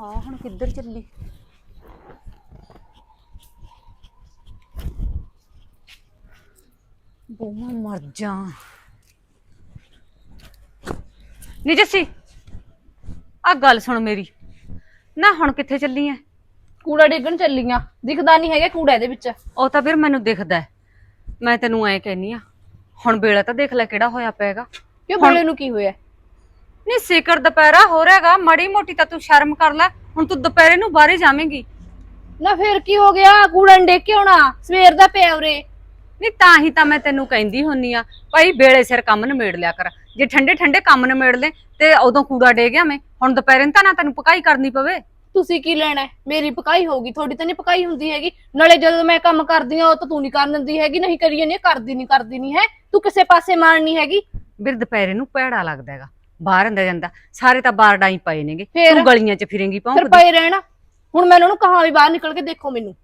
ਆ ਹੁਣ ਕਿੱਧਰ ਚੱਲੀ? ਬੋਮਾ ਮਰ ਜਾ। ਨੀ ਜੱਸੀ ਆ ਗੱਲ ਸੁਣ ਮੇਰੀ। ਨਾ ਹੁਣ ਕਿੱਥੇ ਚੱਲੀ ਐ? ਕੂੜਾ ਡੇਗਣ ਚੱਲੀਆਂ। ਦਿਖਦਾ ਨਹੀਂ ਹੈਗਾ ਕੂੜਾ ਇਹਦੇ ਵਿੱਚ। ਉਹ ਤਾਂ ਫਿਰ ਮੈਨੂੰ ਦਿਖਦਾ ਹੈ। ਮੈਂ ਤੈਨੂੰ ਐ ਕਹਿਨੀ ਆ ਹੁਣ ਵੇਲਾ ਤਾਂ ਦੇਖ ਲੈ ਕਿਹੜਾ ਹੋਇਆ ਪੈਗਾ ਕਿਉਂ ਬੋਲੇ ਨੂੰ ਕੀ ਹੋਇਆ? ਨਹੀਂ ਸਿਕਰ ਦੁਪਹਿਰਾ ਹੋ ਰਿਹਾਗਾ ਮੜੀ ਮੋਟੀ ਤਾਂ ਤੂੰ ਸ਼ਰਮ ਕਰ ਲੈ ਹੁਣ ਤੂੰ ਦੁਪਹਿਰੇ ਨੂੰ ਬਾਹਰੇ ਜਾਵੇਂਗੀ। ਨਾ ਫਿਰ ਕੀ ਹੋ ਗਿਆ ਕੂੜਾ ਡੇ ਕੇ ਆਉਣਾ ਸਵੇਰ ਦਾ ਪਿਆ ਉਰੇ। ਨਹੀਂ ਤਾਂ ਹੀ ਤਾਂ ਮੈਂ ਤੈਨੂੰ ਕਹਿੰਦੀ ਹੁੰਨੀ ਆ ਭਾਈ ਵੇਲੇ ਸਿਰ ਕੰਮ ਨਿਮੇੜ ਲਿਆ ਕਰ ਜੇ ਠੰਡੇ ਠੰਡੇ ਕੰਮ ਨਿਮੇੜ ਲੈ ਤੇ ਉਦੋਂ ਕੂੜਾ ਡੇ ਗਿਆ ਮੈਂ ਹੁਣ ਦੁਪਹਿਰੇ ਨੂੰ ਤਾਂ ਨਾ ਤੈਨੂੰ ਪਕਾਈ ਕਰਨੀ ਪਵੇ। ਤੁਸੀਂ ਕੀ ਲੈਣਾ ਹੈ? ਮੇਰੀ ਪਕਾਈ ਹੋਊਗੀ ਤੁਹਾਡੀ ਤਾਂ ਨਹੀਂ ਪਕਾਈ ਹੁੰਦੀ ਹੈਗੀ ਨਾਲੇ ਜਦੋਂ ਮੈਂ ਕੰਮ ਕਰਦੀ ਆ ਉਹ ਤਾਂ ਤੂੰ ਨਹੀਂ ਕਰਨ ਦਿੰਦੀ ਹੈਗੀ ਨਹੀਂ ਕਰੀਏ ਨਹੀਂ ਕਰਦੀ ਨਹੀਂ ਕਰਦੀ ਨਹੀਂ ਹੈ? ਤੂੰ ਕਿਸੇ ਪਾਸੇ ਮਾਰਨੀ ਹੈਗੀ। ਵੀਰ ਦੁਪਹਿਰੇ ਨੂੰ ਭੈੜਾ ਲੱਗਦਾ ਹੈਗਾ। ਬਾਹਰ ਅੰਦਰ ਜਾਂਦਾ ਸਾਰੇ ਤਾਂ ਬਾਹਰ ਡਾਈ ਪਏ ਨੇਗੇ ਫੇਰ? ਤੂੰ ਗਲੀਆਂ 'ਚ ਫਿਰੇਂਗੀ ਫਿਰ ਭੌਂਕਦੀ। ਪਏ ਰਹਿਣਾ। ਹੁਣ ਮੈਂ ਉਹਨਾਂ ਨੂੰ ਕਹਾਂ ਵੀ ਬਾਹਰ ਨਿਕਲ ਕੇ ਦੇਖੋ ਮੈਨੂੰ।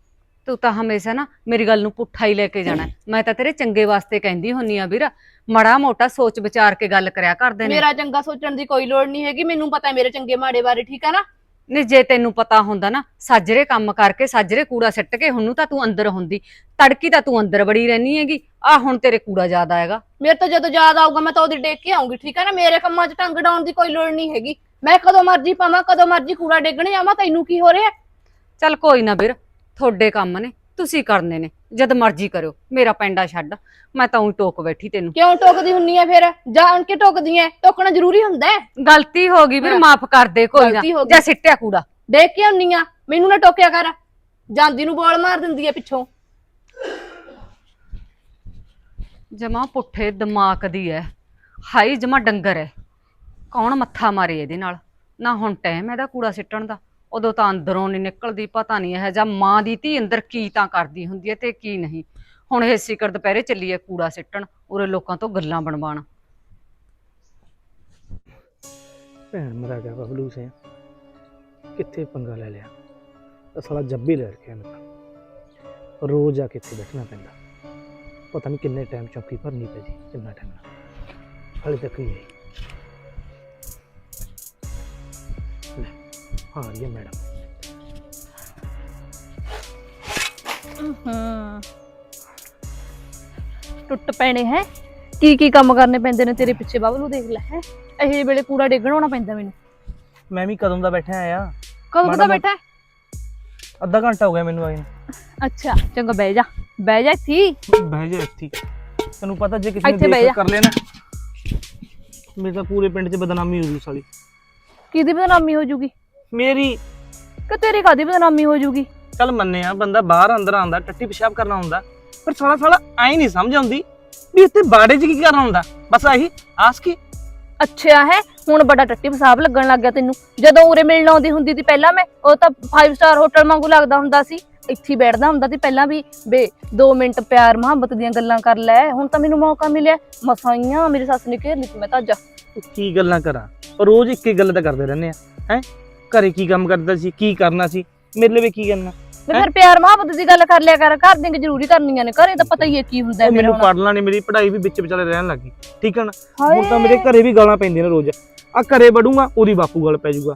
ਤੂੰ ਤਾਂ ਹਮੇਸ਼ਾ ਨਾ ਮੇਰੀ ਗੱਲ ਨੂੰ ਪੁੱਠਾ ਹੀ ਲੈ ਕੇ ਜਾਣਾ। ਹੈ। ਮੈਂ ਤਾਂ ਤੇਰੇ ਚੰਗੇ ਵਾਸਤੇ ਕਹਿੰਦੀ ਹੁੰਨੀ ਆ ਵੀਰ ਮੜਾ ਮੋਟਾ ਸੋਚ ਵਿਚਾਰ ਕੇ ਗੱਲ ਕਰਿਆ ਕਰਦੇ ਨੇ। ਮੇਰਾ ਚੰਗਾ ਸੋਚਣ ਦੀ ਕੋਈ ਲੋੜ ਨਹੀਂ ਹੈਗੀ ਮੈਨੂੰ ਪਤਾ ਹੈ ਮੇਰੇ ਚੰਗੇ ਮਾੜੇ ਬਾਰੇ ਠੀਕ ਹੈ ਨਾ? ਨਹੀਂ ਜੇ ਤੈਨੂੰ ਪਤਾ ਹੁੰਦਾ ਨਾ ਸਾਜਰੇ ਕੰਮ ਕਰਕੇ ਸਾਜਰੇ ਕੂੜਾ ਸਿੱਟ ਕੇ ਹੁਣ ਨੂੰ ਤਾਂ ਤੂੰ ਅੰਦਰ ਹੁੰਦੀ। ਤੜਕੀ ਤਾਂ ਤੂੰ ਅੰਦਰ ਬੜੀ ਰਹਿਨੀ ਹੈਗੀ। ਆ ਹੁਣ ਤੇਰੇ ਕੂੜਾ ਜ਼ਿਆਦਾ ਹੈਗਾ। ਮੇਰੇ ਤਾਂ ਜਦੋਂ ਯਾਦ ਆਊਗਾ ਮੈਂ ਤਾਂ ਉਹਦੀ ਡੇਕ ਕੇ ਆਉਂਗੀ ਠੀਕ ਹੈ ਨਾ? ਮੇਰੇ ਕੰਮਾਂ 'ਚ ਟੰਗ ਡਾਉਣ ਦੀ ਕੋਈ ਲੋੜ ਨਹੀਂ ਹੈਗੀ। ਮੈਂ ਕਦੋਂ ਮਰਜ਼ੀ ਪਾਵਾਂ ਕਦੋਂ ਮਰਜ਼ੀ ਕੂੜਾ ਡੇਗਣ ਜਾਵਾਂ ਤੈਨੂੰ ਕੀ ਹੋ ਰਿਹਾ? ਚੱਲ ਕੋਈ ਨਾ ਵੀਰ ਤੁਹਾਡੇ ਕੰਮ ਨੇ। ਤੁਸੀਂ ਕਰਨੇ ਨੇ ਜਦ ਮਰਜ਼ੀ ਕਰਿਓ ਮੇਰਾ ਪੈਂਡਾ ਛੱਡ ਮੈਂ ਤਾਂ ਉਹੀ ਟੋਕ ਬੈਠੀ ਤੈਨੂੰ। ਕਿਉਂ ਟੋਕਦੀ ਹੁੰਨੀ ਐ ਫਿਰ? ਜਾਣ ਕੇ ਟੋਕਦੀ ਐ? ਟੋਕਣਾ ਜ਼ਰੂਰੀ ਹੁੰਦਾ ਹੈ ਗਲਤੀ ਹੋ ਗਈ ਵੀਰ ਮਾਫ ਕਰ ਦੇ ਕੋਈ ਨਾ ਗਲਤੀ ਹੋ ਗਈ। ਜਾਂ ਸਿੱਟਿਆ ਕੂੜਾ। ਦੇਖ ਕੇ ਆਉਣੀ ਆ ਮੈਨੂੰ ਨਾ ਟੋਕਿਆ ਕਰ। ਜਾਂਦੀ ਨੂੰ ਬੋਲ ਮਾਰ ਦਿੰਦੀ ਐ ਪਿੱਛੋਂ। ਜਮਾ ਪੁੱਠੇ ਦਿਮਾਗ ਦੀ ਐ। ਹਾਈ ਜਮਾ ਡੰਗਰ ਐ। ਕੌਣ ਮੱਥਾ ਮਾਰੇ ਇਹਦੇ ਨਾਲ? ਨਾ ਹੁਣ ਟਾਈਮ ਇਹਦਾ ਕੂੜਾ ਸਿੱਟਣ ਦਾ। ਉਦੋਂ ਤਾਂ ਅੰਦਰੋਂ ਨਹੀਂ ਨਿਕਲਦੀ, ਪਤਾ ਨਹੀਂ ਇਹ ਜਾਂ ਮਾਂ ਦੀ ਧੀ ਅੰਦਰ ਕੀ ਤਾਂ ਕਰਦੀ ਹੁੰਦੀ ਹੈ ਤੇ ਕੀ ਨਹੀਂ। ਹੁਣ ਇਹ ਸਿਕਰ ਦੁਪਹਿਰੇ ਚੱਲੀ ਐ ਕੂੜਾ ਸਿੱਟਣ, ਉਰੇ ਲੋਕਾਂ ਤੋਂ ਗੱਲਾਂ ਬਣਵਾਣ ਭੈਣ ਮਰਾ ਗਿਆ ਬਬਲੂ ਸੇ ਕਿੱਥੇ ਪੰਗਾ ਲੈ ਲਿਆ? ਤਾਂ ਸਾਲਾ ਜੱਬੀ ਲੈ ਕੇ ਆਇਆ ਰੋਜ਼ ਆ ਕੇ ਇੱਥੇ ਬੈਠਣਾ ਪੈਂਦਾ। ਪਤਾ ਨਹੀਂ ਕਿੰਨੇ ਟਾਈਮ ਚੌਕੀ ਭਰਨੀ ਪਈ ਜੀ, ਕਿੰਨਾ ਟਾਈਮ ਹਾਲੇ ਤੱਕ ਨਹੀਂ ਆਈ। ਆ ਰਹੀ ਹੈ ਮੈਡਮ ਹੂੰ। ਟੁੱਟ ਪੈਣੇ ਹੈ। ਕੀ ਕੀ ਕੰਮ ਕਰਨੇ ਪੈਂਦੇ ਨੇ ਤੇਰੇ ਪਿੱਛੇ ਬਬਲੂ ਦੇਖ ਲੈ ਹੈ। ਇਹ ਵੇਲੇ ਕੂੜਾ ਡੇਗਣ ਆਉਣਾ ਪੈਂਦਾ ਮੈਨੂੰ। ਮੈਂ ਵੀ ਕਦੋਂ ਦਾ ਬੈਠਾ ਆਇਆ। ਕਦੋਂ ਮਾੜਾ ਦਾ ਮੋਟਾ- ਬੈਠਾ? ਹੈ? ਅੱਧਾ ਘੰਟਾ ਹੋ ਗਿਆ ਮੈਨੂੰ ਆਏ ਨੂੰ। ਅੱਛਾ ਚੰਗਾ ਬਹਿ ਜਾ। ਬਹਿ ਜਾ ਇੱਥੇ। ਬਹਿ ਜਾ ਇੱਥੇ। ਤੈਨੂੰ ਪਤਾ ਜੇ ਕਿਸੇ ਇੱਥੇ ਨੇ ਬਹਿ ਦੇਖ ਜਾ। ਕਰ ਲਿਆ ਨਾ ਮੇਰੇ ਤਾਂ ਪੂਰੇ ਪਿੰਡ 'ਚ ਬਦਨਾਮੀ ਹੋ ਜੂ ਸਾਲੀ। ਕਿਹਦੀ ਬਦਨਾਮੀ ਹੋ ਜੂਗੀ? ਮੇਰੀ ਕਿ ਤੇਰੀ ਕਾਦੀ ਬਦਨਾਮੀ ਹੋ ਜੂਗੀ ਚੱਲ ਮੰਨਿਆ ਬੰਦਾ ਬਾਹਰ ਅੰਦਰ ਆਉਂਦਾ ਟੱਟੀ ਪਿਸ਼ਾਬ ਕਰਨਾ ਹੁੰਦਾ ਪਰ ਸਾਲਾ ਸਾਲਾ ਐ ਨਹੀਂ ਸਮਝ ਆਉਂਦੀ ਵੀ ਇੱਥੇ ਬਾੜੇ 'ਚ ਕੀ ਕਰਨਾ ਹੁੰਦਾ ਬਸ ਆਹੀ ਆਸ ਕੀ? ਅੱਛਾ ਹੈ ਹੁਣ ਬੜਾ ਟੱਟੀ ਪਸਾਬ ਲੱਗਣ ਲੱਗ ਗਿਆ ਤੈਨੂੰ। ਜਦੋਂ ਉਰੇ ਮਿਲਣ ਆਉਂਦੀ ਹੁੰਦੀ ਸੀ ਪਹਿਲਾਂ ਮੈਂ ਉਹ ਤਾਂ 5 ਸਟਾਰ ਹੋਟਲ ਵਾਂਗੂ ਲੱਗਦਾ ਹੁੰਦਾ ਸੀ। ਇੱਥੇ ਬੈਠਦਾ ਹੁੰਦਾ ਸੀ ਪਹਿਲਾਂ ਵੀ ਬੇ 2 ਮਿੰਟ ਪਿਆਰ ਮੁਹੱਬਤ ਦੀਆਂ ਗੱਲਾਂ ਕਰ ਲੈ ਹੁਣ ਤਾਂ ਮੈਨੂੰ ਮੌਕਾ ਮਿਲਿਆ। ਮਸਾਈਆਂ ਮੇਰੀ ਸੱਸ ਨੇ ਘੇਰ ਲਈ ਸੀ ਮੈਂ ਤਾਂ ਅੱਜ ਕੀ ਗੱਲਾਂ ਕਰਾਂ? ਰੋਜ਼ ਇੱਕ ਹੀ ਗੱਲ ਤਾਂ ਕਰਦੇ ਰਹਿੰਦੇ ਆ ਹੈ? ਘਰੇ ਕੀ ਕੰਮ ਕਰਦਾ ਸੀ ਕੀ ਕਰਨਾ ਸੀ ਮੇਰੇ ਲਈ ਕੀ ਕਰਨਾ? ਤੇ ਫਿਰ ਪਿਆਰ ਮੁਹੱਬਤ ਦੀ ਗੱਲ ਕਰ ਲਿਆ ਕਰ ਘਰ ਦੀਆਂ ਕਿ ਜ਼ਰੂਰੀ ਕਰਨੀਆਂ ਨੇ ਘਰੇ ਤਾਂ ਪਤਾ ਹੀ ਹੈ ਕੀ ਹੁੰਦਾ ਹੈ ਉਹ ਮੈਨੂੰ ਹੁਣ ਪੜ ਲਾਣੀ ਮੇਰੀ ਪੜ੍ਹਾਈ ਵੀ ਵਿੱਚ ਵਿਚਾਲੇ ਰਹਿਣ ਲੱਗੀ ਠੀਕ ਹੈ ਨਾ? ਹੁਣ ਤਾਂ ਮੇਰੇ ਘਰੇ ਵੀ ਗਾਲਾਂ ਪੈਂਦੀਆਂ ਨੇ ਰੋਜ਼। ਆ ਘਰੇ ਵੜੂੰਗਾ ਉਹਦੀ ਬਾਪੂ ਗੱਲ ਪੈ ਜਾਊਗਾ।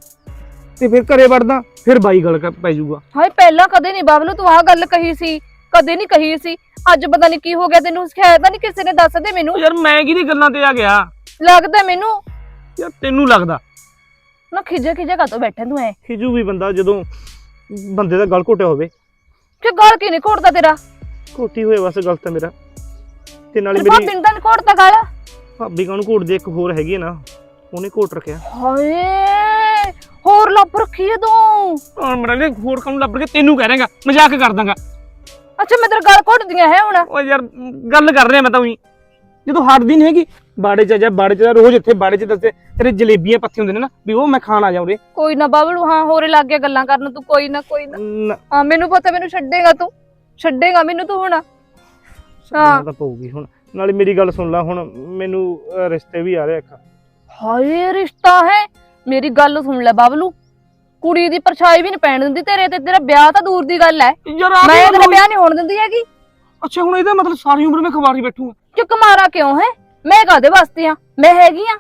ਤੇ ਫਿਰ ਘਰੇ ਵੜਦਾ ਫਿਰ ਬਾਈ ਗੱਲ ਪੈ ਜਾਊਗਾ। ਹਾਏ ਪਹਿਲਾਂ ਕਦੇ ਨਹੀਂ ਬਾਬਲੂ ਤੂੰ ਆਹ ਗੱਲ ਕਹੀ ਸੀ ਕਦੇ ਨਹੀਂ ਕਹੀ ਸੀ। ਅੱਜ ਪਤਾ ਨਹੀਂ ਕੀ ਹੋ ਗਿਆ ਤੈਨੂੰ ਸਿਖਾਇਆ ਤਾਂ ਨਹੀਂ ਕਿਸੇ ਨੇ ਦੱਸ ਦੇ ਮੈਨੂੰ। ਯਾਰ ਮੈਂ ਕਿਹਦੀ ਗੱਲਾਂ ਤੇ ਆ ਗਿਆ? ਲੱਗਦਾ ਮੈਨੂੰ। ਯਾਰ ਤੈਨੂੰ ਲੱਗਦਾ। ਨਾ ਖਿਜੇ ਖਿਜੇ ਕਾ ਬੈਠਾ ਤੂੰ ਐ? ਖਿਜੂ ਵੀ ਬੰਦਾ ਜਦੋਂ ਬੰਦੇ ਦਾ ਗਲ ਘੋਟਿਆ ਹੋਵੇ। ਕਿ ਗਾਲ ਕੀ ਨਹੀਂ ਘੋੜਦਾ ਤੇਰਾ? ਘੋਟੀ ਹੋਏ ਬਸ ਗਲਤ ਹੈ ਮੇਰਾ। ਤੇ ਨਾਲੇ ਤੇਰੇ ਮੇਰੀ ਭਾਬੀ ਨੂੰ ਤਾਂ ਨਹੀਂ ਘੋੜਦਾ ਗਾਲ? ਭਾਬੀ ਕਾਹਨੂੰ ਘੋਟਦੀ ਇੱਕ ਹੋਰ ਹੈਗੀ ਹੈ ਨਾ ਉਹਨੇ ਘੋਟ ਰੱਖਿਆ। ਹਾਏ ਹੋਰ ਲੱਭ ਰੱਖੀ ਐ ਤੂੰ। ਹੁਣ ਮੇਰਾ ਨੇ ਹੋਰ ਕਾਹਨੂੰ ਲੱਭ ਕੇ ਤੈਨੂੰ ਕਹਿ ਰਹੇਗਾ ਮਜ਼ਾਕ ਕਰ ਦਾਂਗਾ। ਅੱਛਾ ਮੈਂ ਤੇਰਾ ਗਾਲ ਘੋੜਦੀਆਂ ਹੈ ਹੁਣ। ਓ ਯਾਰ ਗੱਲ ਕਰ ਰਿਹਾ ਮੈਂ ਤਾਂ ਉਹੀ। ਜਦੋਂ ਹਟਦੀ ਨਹੀਂ ਹੈਗੀ ਬਾੜੇ ਚ ਜਾ ਬਾੜੇ ਚ ਜਾ, ਰੋਜ਼ ਇੱਥੇ ਬਾੜੇ ਚ ਦੱਸੇ ਤੇਰੇ ਜਲੇਬੀਆਂ ਪੱਥੇ ਹੁੰਦੇ ਨੇ ਨਾ ਵੀ ਉਹ ਮੈਂ ਖਾਣ ਆ ਜਾ ਉਰੇ। ਕੋਈ ਨਾ ਬਾਬਲੂ ਹਾਂ ਹੋਰੇ ਲੱਗ ਗਿਆ ਗੱਲਾਂ ਕਰਨ ਤੂੰ ਕੋਈ ਨਾ ਕੋਈ ਨਾ। ਨ- ਹਾਂ ਮੈਨੂੰ ਪਤਾ ਮੈਨੂੰ ਛੱਡੇਗਾ ਤੂੰ। ਛੱਡੇਗਾ ਮੈਨੂੰ ਤੂੰ ਹੁਣ। ਛੱਡਣਾ ਤਾਂ ਪਊਗੀ ਹੁਣ। ਨਾਲੇ ਮੇਰੀ ਗੱਲ ਸੁਣ ਲੈ ਹੁਣ ਮੈਨੂੰ ਅਹ, ਰਿਸ਼ਤੇ ਵੀ ਆ ਰਹੇ ਇੱਕ ਹਾਏ ਰਿਸ਼ਤਾ ਹੈ। ਮੇਰੀ ਗੱਲ ਸੁਣ ਲੈ ਬਾਬਲੂ। ਕੁੜੀ ਦੀ ਪਰਛਾਈ ਵੀ ਨਹੀਂ ਪੈਣ ਦਿੰਦੀ ਤੇਰੇ ਤੇ। ਤੇਰਾ ਵਿਆਹ ਤਾਂ ਦੂਰ ਦੀ ਗੱਲ ਹੈ। ਯਾਰ ਆ ਮੈਂ ਤੇਰਾ ਵਿਆਹ ਨਹੀਂ ਹੋਣ ਦਿੰਦੀ ਹੈਗੀ। ਅੱਛਾ ਹੁਣ ਇਹਦਾ ਮਤਲਬ ਸਾਰੀ ਉਮਰ ਮੈਂ ਖਵਾਰੀ ਬੈਠੂਗਾ। ਚੁੱਕ ਮਾਰਾ ਕਿਉਂ ਹੈ? ਮੈਂ ਕਾਦੇ ਵਾਸਤੇ ਆ? ਮੈਂ ਹੈਗੀ ਆ?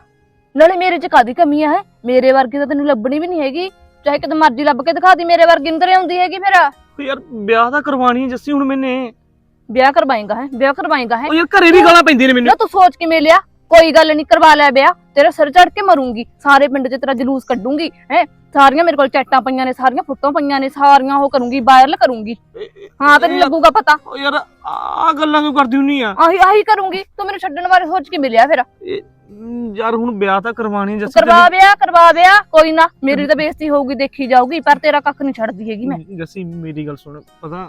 ਨਾਲੇ ਮੇਰੇ ਚ ਕਾਦੀ ਕਮੀਆਂ ਹੈ? ਮੇਰੇ ਵਰਗੀ ਤਾਂ ਤੈਨੂੰ ਲੱਭਣੀ ਵੀ ਨਹੀਂ ਹੈਗੀ। ਚਾਹੇ ਕਿਤੇ ਮਰਜ਼ੀ ਲੱਭ ਕੇ ਦਿਖਾ ਦੀ ਮੇਰੇ ਵਰਗੀ ਨੂੰ ਤੇਰੇ ਆਉਂਦੀ ਹੈਗੀ ਫਿਰ। ਯਾਰ ਵਿਆਹ ਤਾਂ ਕਰਵਾਣੀ ਹੈ ਜੱਸੀ ਹੁਣ ਮੈਨੇ। ਵਿਆਹ ਕਰਵਾਏਗਾ ਹੈ? ਵਿਆਹ ਕਰਵਾਏਗਾ ਹੈ? ਉਹ ਯਾਰ ਘਰੇ ਵੀ ਗਾਲਾਂ ਪੈਂਦੀਆਂ ਨੇ ਮੈਨੂੰ। ਨਾ ਤੂੰ ਸੋਚ ਕਿਵੇਂ ਲਿਆ? ਕੋਈ ਗੱਲ ਨਹੀਂ ਕਰਵਾ ਲੈ ਵਿਆਹ। ਤੇਰਾ ਸਿਰ ਚੜ ਕੇ ਮਰੂੰਗੀ। ਸਾਰੇ ਪਿੰਡ 'ਚ ਤੇਰਾ ਜਲੂਸ ਕੱਢੂੰਗੀ ਹੈ? ਸਾਰੀਆਂ ਮੇਰੇ ਕੋਲ ਚੈਟਾਂ ਪਈਆਂ ਨੇ ਸਾਰੀਆਂ ਫੋਟੋਆਂ ਪਈਆਂ ਨੇ ਸਾਰੀਆਂ ਉਹ ਕਰੂੰਗੀ ਵਾਇਰਲ ਕਰੂੰਗੀ। ਹਾਂ ਤੈਨੂੰ ਲੱਗੂਗਾ ਪਤਾ। ਯਾਰ ਆ ਗੱਲਾਂ ਕਿਉਂ ਕਰਦੀ ਹੁੰਨੀ ਆ? ਆਹੀ ਆਹੀ ਕਰੂੰਗੀ ਤੂੰ ਮੈਨੂੰ ਛੱਡਣ ਬਾਰੇ ਸੋਚ ਕੇ ਮਿਲਿਆ ਫਿਰ। ਯਾਰ ਹੁਣ ਵਿਆਹ ਤਾਂ ਕਰਵਾਣੀ ਜੱਸੀ ਕਰਵਾ ਵਿਆਹ ਕਰਵਾ ਵਿਆਹ ਕੋਈ ਨਾ ਮੇਰੀ ਤਾਂ ਬੇਇੱਜ਼ਤੀ ਹੋਊਗੀ ਦੇਖੀ ਜਾਊਗੀ ਪਰ ਤੇਰਾ ਕੱਖ ਨਹੀਂ ਛੱਡਦੀ ਹੈਗੀ ਮੈਂ। ਜੱਸੀ ਮੇਰੀ ਗੱਲ ਸੁਣ ਪਤਾ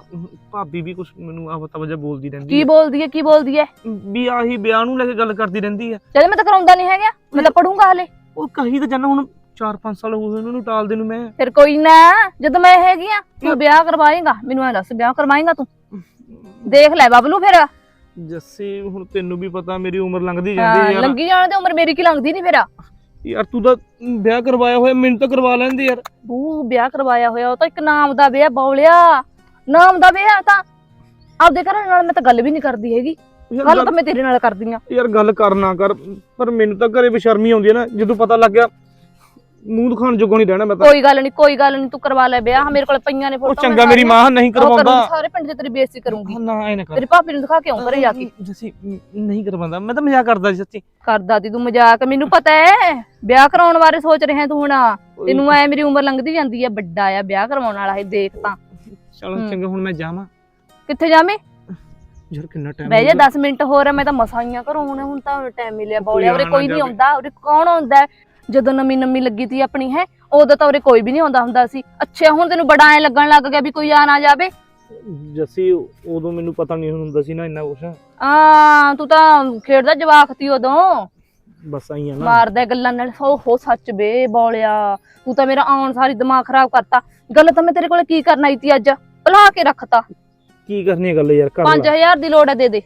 ਭਾਬੀ ਵੀ ਕੁਛ ਮੈਨੂੰ ਆ ਬਤਾ ਵਜਾ ਬੋਲਦੀ ਰਹਿੰਦੀ ਕੀ ਬੋਲਦੀ ਹੈ ਕੀ ਬੋਲਦੀ ਹੈ? ਵੀ ਆਹੀ ਵਿਆਹ ਨੂੰ ਲੈ ਕੇ ਗੱਲ ਕਰਦੀ ਰਹਿੰਦੀ ਹੈ ਜਦ ਮੈਂ ਤਾਂ ਕਰਾਉਂਦਾ ਨਹੀਂ ਹੈਗਾ ਮੈਂ ਤਾਂ ਪੜੂੰਗਾ ਹਲੇ। ਉਹ ਕਹੀ ਤਾਂ ਜਾਨਾ ਹੁਣ 4-5 ਸਾਲ ਹੋ ਗਏ ਉਹਨਾਂ ਨੂੰ ਟਾਲਦੇ ਨੂੰ ਮੈਂ। ਫਿਰ ਕੋਈ ਨਾ ਜਦੋਂ ਮੈਂ ਹੈਗੀ ਆ ਤੂੰ ਵਿਆਹ ਕਰਵਾਏਗਾ ਮੈਨੂੰ ਐ ਦੱਸ ਵਿਆਹ ਕਰਵਾਏਗਾ ਤੂੰ? ਦੇਖ ਲੈ ਬਬਲੂ ਫਿਰ। ਜੱਸੀ ਹੁਣ ਤੈਨੂੰ ਵੀ ਪਤਾ ਮੇਰੀ ਉਮਰ ਲੰਘਦੀ ਜਾਂਦੀ ਯਾਰ। ਲੰਗੀ ਜਾਣ ਤੇ ਉਮਰ ਮੇਰੀ ਕੀ ਲੰਘਦੀ ਨਹੀਂ ਫਿਰ? ਯਾਰ ਤੂੰ ਤਾਂ ਵਿਆਹ ਕਰਵਾਇਆ ਹੋਇਆ ਮੈਨੂੰ ਤਾਂ ਕਰਵਾ ਲੈਂਦੀ ਯਾਰ। ਬੂ ਵਿਆਹ ਕਰਵਾਇਆ ਹੋਇਆ ਉਹ ਤਾਂ ਇੱਕ ਨਾਮ ਦਾ ਵਿਆਹ ਬੌਲਿਆ। ਨਾਮ ਦਾ ਵਿਆਹ ਤਾਂ ਆਪਦੇ ਘਰ ਨਾਲ ਮੈਂ ਤਾਂ ਗੱਲ ਵੀ ਨਹੀਂ ਕਰਦੀ ਹੈਗੀ। ਗੱਲ ਤਾਂ ਮੈਂ ਤੇਰੇ ਨਾਲ ਕਰਦੀ ਆ। ਯਾਰ ਗੱਲ ਕਰ ਨਾ ਕਰ ਪਰ ਮੈਨੂੰ ਤਾਂ ਘਰੇ ਬੇਸ਼ਰਮੀ ਆਉਂਦੀ ਹੈ ਨਾ ਜਦੋਂ ਪਤਾ ਲੱਗ ਗਿਆ ਮੂੰਹ ਦਿਖਾਣ ਜੋਗਾ ਨਹੀਂ ਰਹਿਣਾ ਮੈਂ ਤਾਂ। ਕੋਈ ਗੱਲ ਨਹੀਂ ਕੋਈ ਗੱਲ ਨਹੀਂ ਤੂੰ ਕਰਵਾ ਲੈ ਵਿਆਹ ਮੇਰੇ ਕੋਲ ਪਈਆਂ ਨੇ ਉਹ ਫੋਟੋ ਚੰਗਾ ਮੇਰੀ ਮਾਂ ਨਹੀਂ ਕਰਵਾਉਂਦਾ। ਸਾਰੇ ਪਿੰਡ 'ਚ ਤੇਰੀ ਬੇਇੱਜ਼ਤੀ ਕਰੂੰਗੀ। ਨਾ ਐ ਨਾ ਕਰ। ਤੇਰੀ ਭਾਪੀ ਨੂੰ ਦਿਖਾ ਕੇ ਆਉਂ ਘਰੇ ਜਾ ਕੇ। ਜੱਸੀ ਨਹੀਂ ਕਰਵਾਉਂਦਾ ਮੈਂ ਤਾਂ ਮਜ਼ਾਕ ਕਰਦਾ ਸੀ ਸੱਚੀ। ਕਰਦਾ ਤੀ ਤੂੰ ਮਜ਼ਾਕ ਮੈਨੂੰ ਪਤਾ ਹੈ ਵਿਆਹ ਕਰਾਉਣ ਬਾਰੇ ਸੋਚ ਰਿਹਾ ਤੂੰ ਹੁਣ। ਤੈਨੂੰ ਐ ਮੇਰੀ ਉਮਰ ਲੰਘਦੀ ਜਾਂਦੀ ਹੈ ਵੱਡਾ ਆ ਵਿਆਹ ਕਰਵਾਉਣ ਵਾਲਾ ਹੈ ਦੇਖ ਤਾਂ। ਚਲੋ ਹੂੰ। ਚੰਗਾ ਹੁਣ ਮੈਂ ਜਾਵਾਂ। ਕਿੱਥੇ ਜਾਵੇਂ? ਯਾਰ ਕਿੰਨਾ ਟਾਈਮ ਬਹਿ ਜਾ 10 ਮਿੰਟ ਹੋਰ ਮੈਂ ਤਾਂ ਮਸਾਈਆਂ ਘਰੋਂ ਹੁਣ ਹੁਣ ਤਾਂ ਟਾਈਮ ਮਿਲਿਆ ਬੋਲਿਆ ਉਰੇ ਕੋਈ ਨਹੀਂ। ਆਉਂਦਾ ਉਰੇ ਕੌਣ ਆਉਂਦਾ? ਹੈ? ਜਦੋਂ ਨਵੀਂ ਨਵੀਂ ਲੱਗੀ ਤੀ ਆਪਣੀ ਹੈ? ਉਦੋਂ ਤਾਂ ਉਰੇ ਕੋਈ ਵੀ ਨਹੀਂ ਆਉਂਦਾ ਹੁੰਦਾ ਸੀ। ਅੱਛਾ ਹੁਣ ਤੈਨੂੰ ਬੜਾ ਐ ਲੱਗਣ ਲੱਗ ਗਿਆ ਵੀ ਕੋਈ ਆ ਨਾ ਜਾਵੇ? ਜੱਸੀ ਉਦੋਂ ਮੈਨੂੰ ਪਤਾ ਨਹੀਂ ਹੁੰਦਾ ਸੀ ਨਾ ਇੰਨਾ ਕੁਛ। ਆ ਤੂੰ ਤਾਂ ਖੇਡਦਾ ਜਵਾਕ ਤੀ ਉਦੋਂ। ਬਸ ਆਈ ਆ ਨਾ। ਮਾਰਦਾ ਗੱਲਾਂ ਨਾਲ। ਹੋ ਹੋ ਸੱਚ ਬੇ ਬੋਲਿਆ। ਤੂੰ ਤਾਂ ਮੇਰਾ ਆਉਣ ਸਾਰੀ ਦਿਮਾਗ ਖਰਾਬ ਕਰਤਾ। ਗੱਲ ਤਾਂ ਮੈਂ ਤੇਰੇ ਕੋਲ ਕੀ ਕਰਨ ਆਈ ਤੀ ਅੱਜ? ਭੁਲਾ ਕੇ ਰੱਖਤਾ। ਕੀ ਕਰਨੀ ਹੈ ਗੱਲ ਯਾਰ ਕਰ 5000 ਦੀ ਲੋੜ ਹੈ ਦੇ ਦੇ।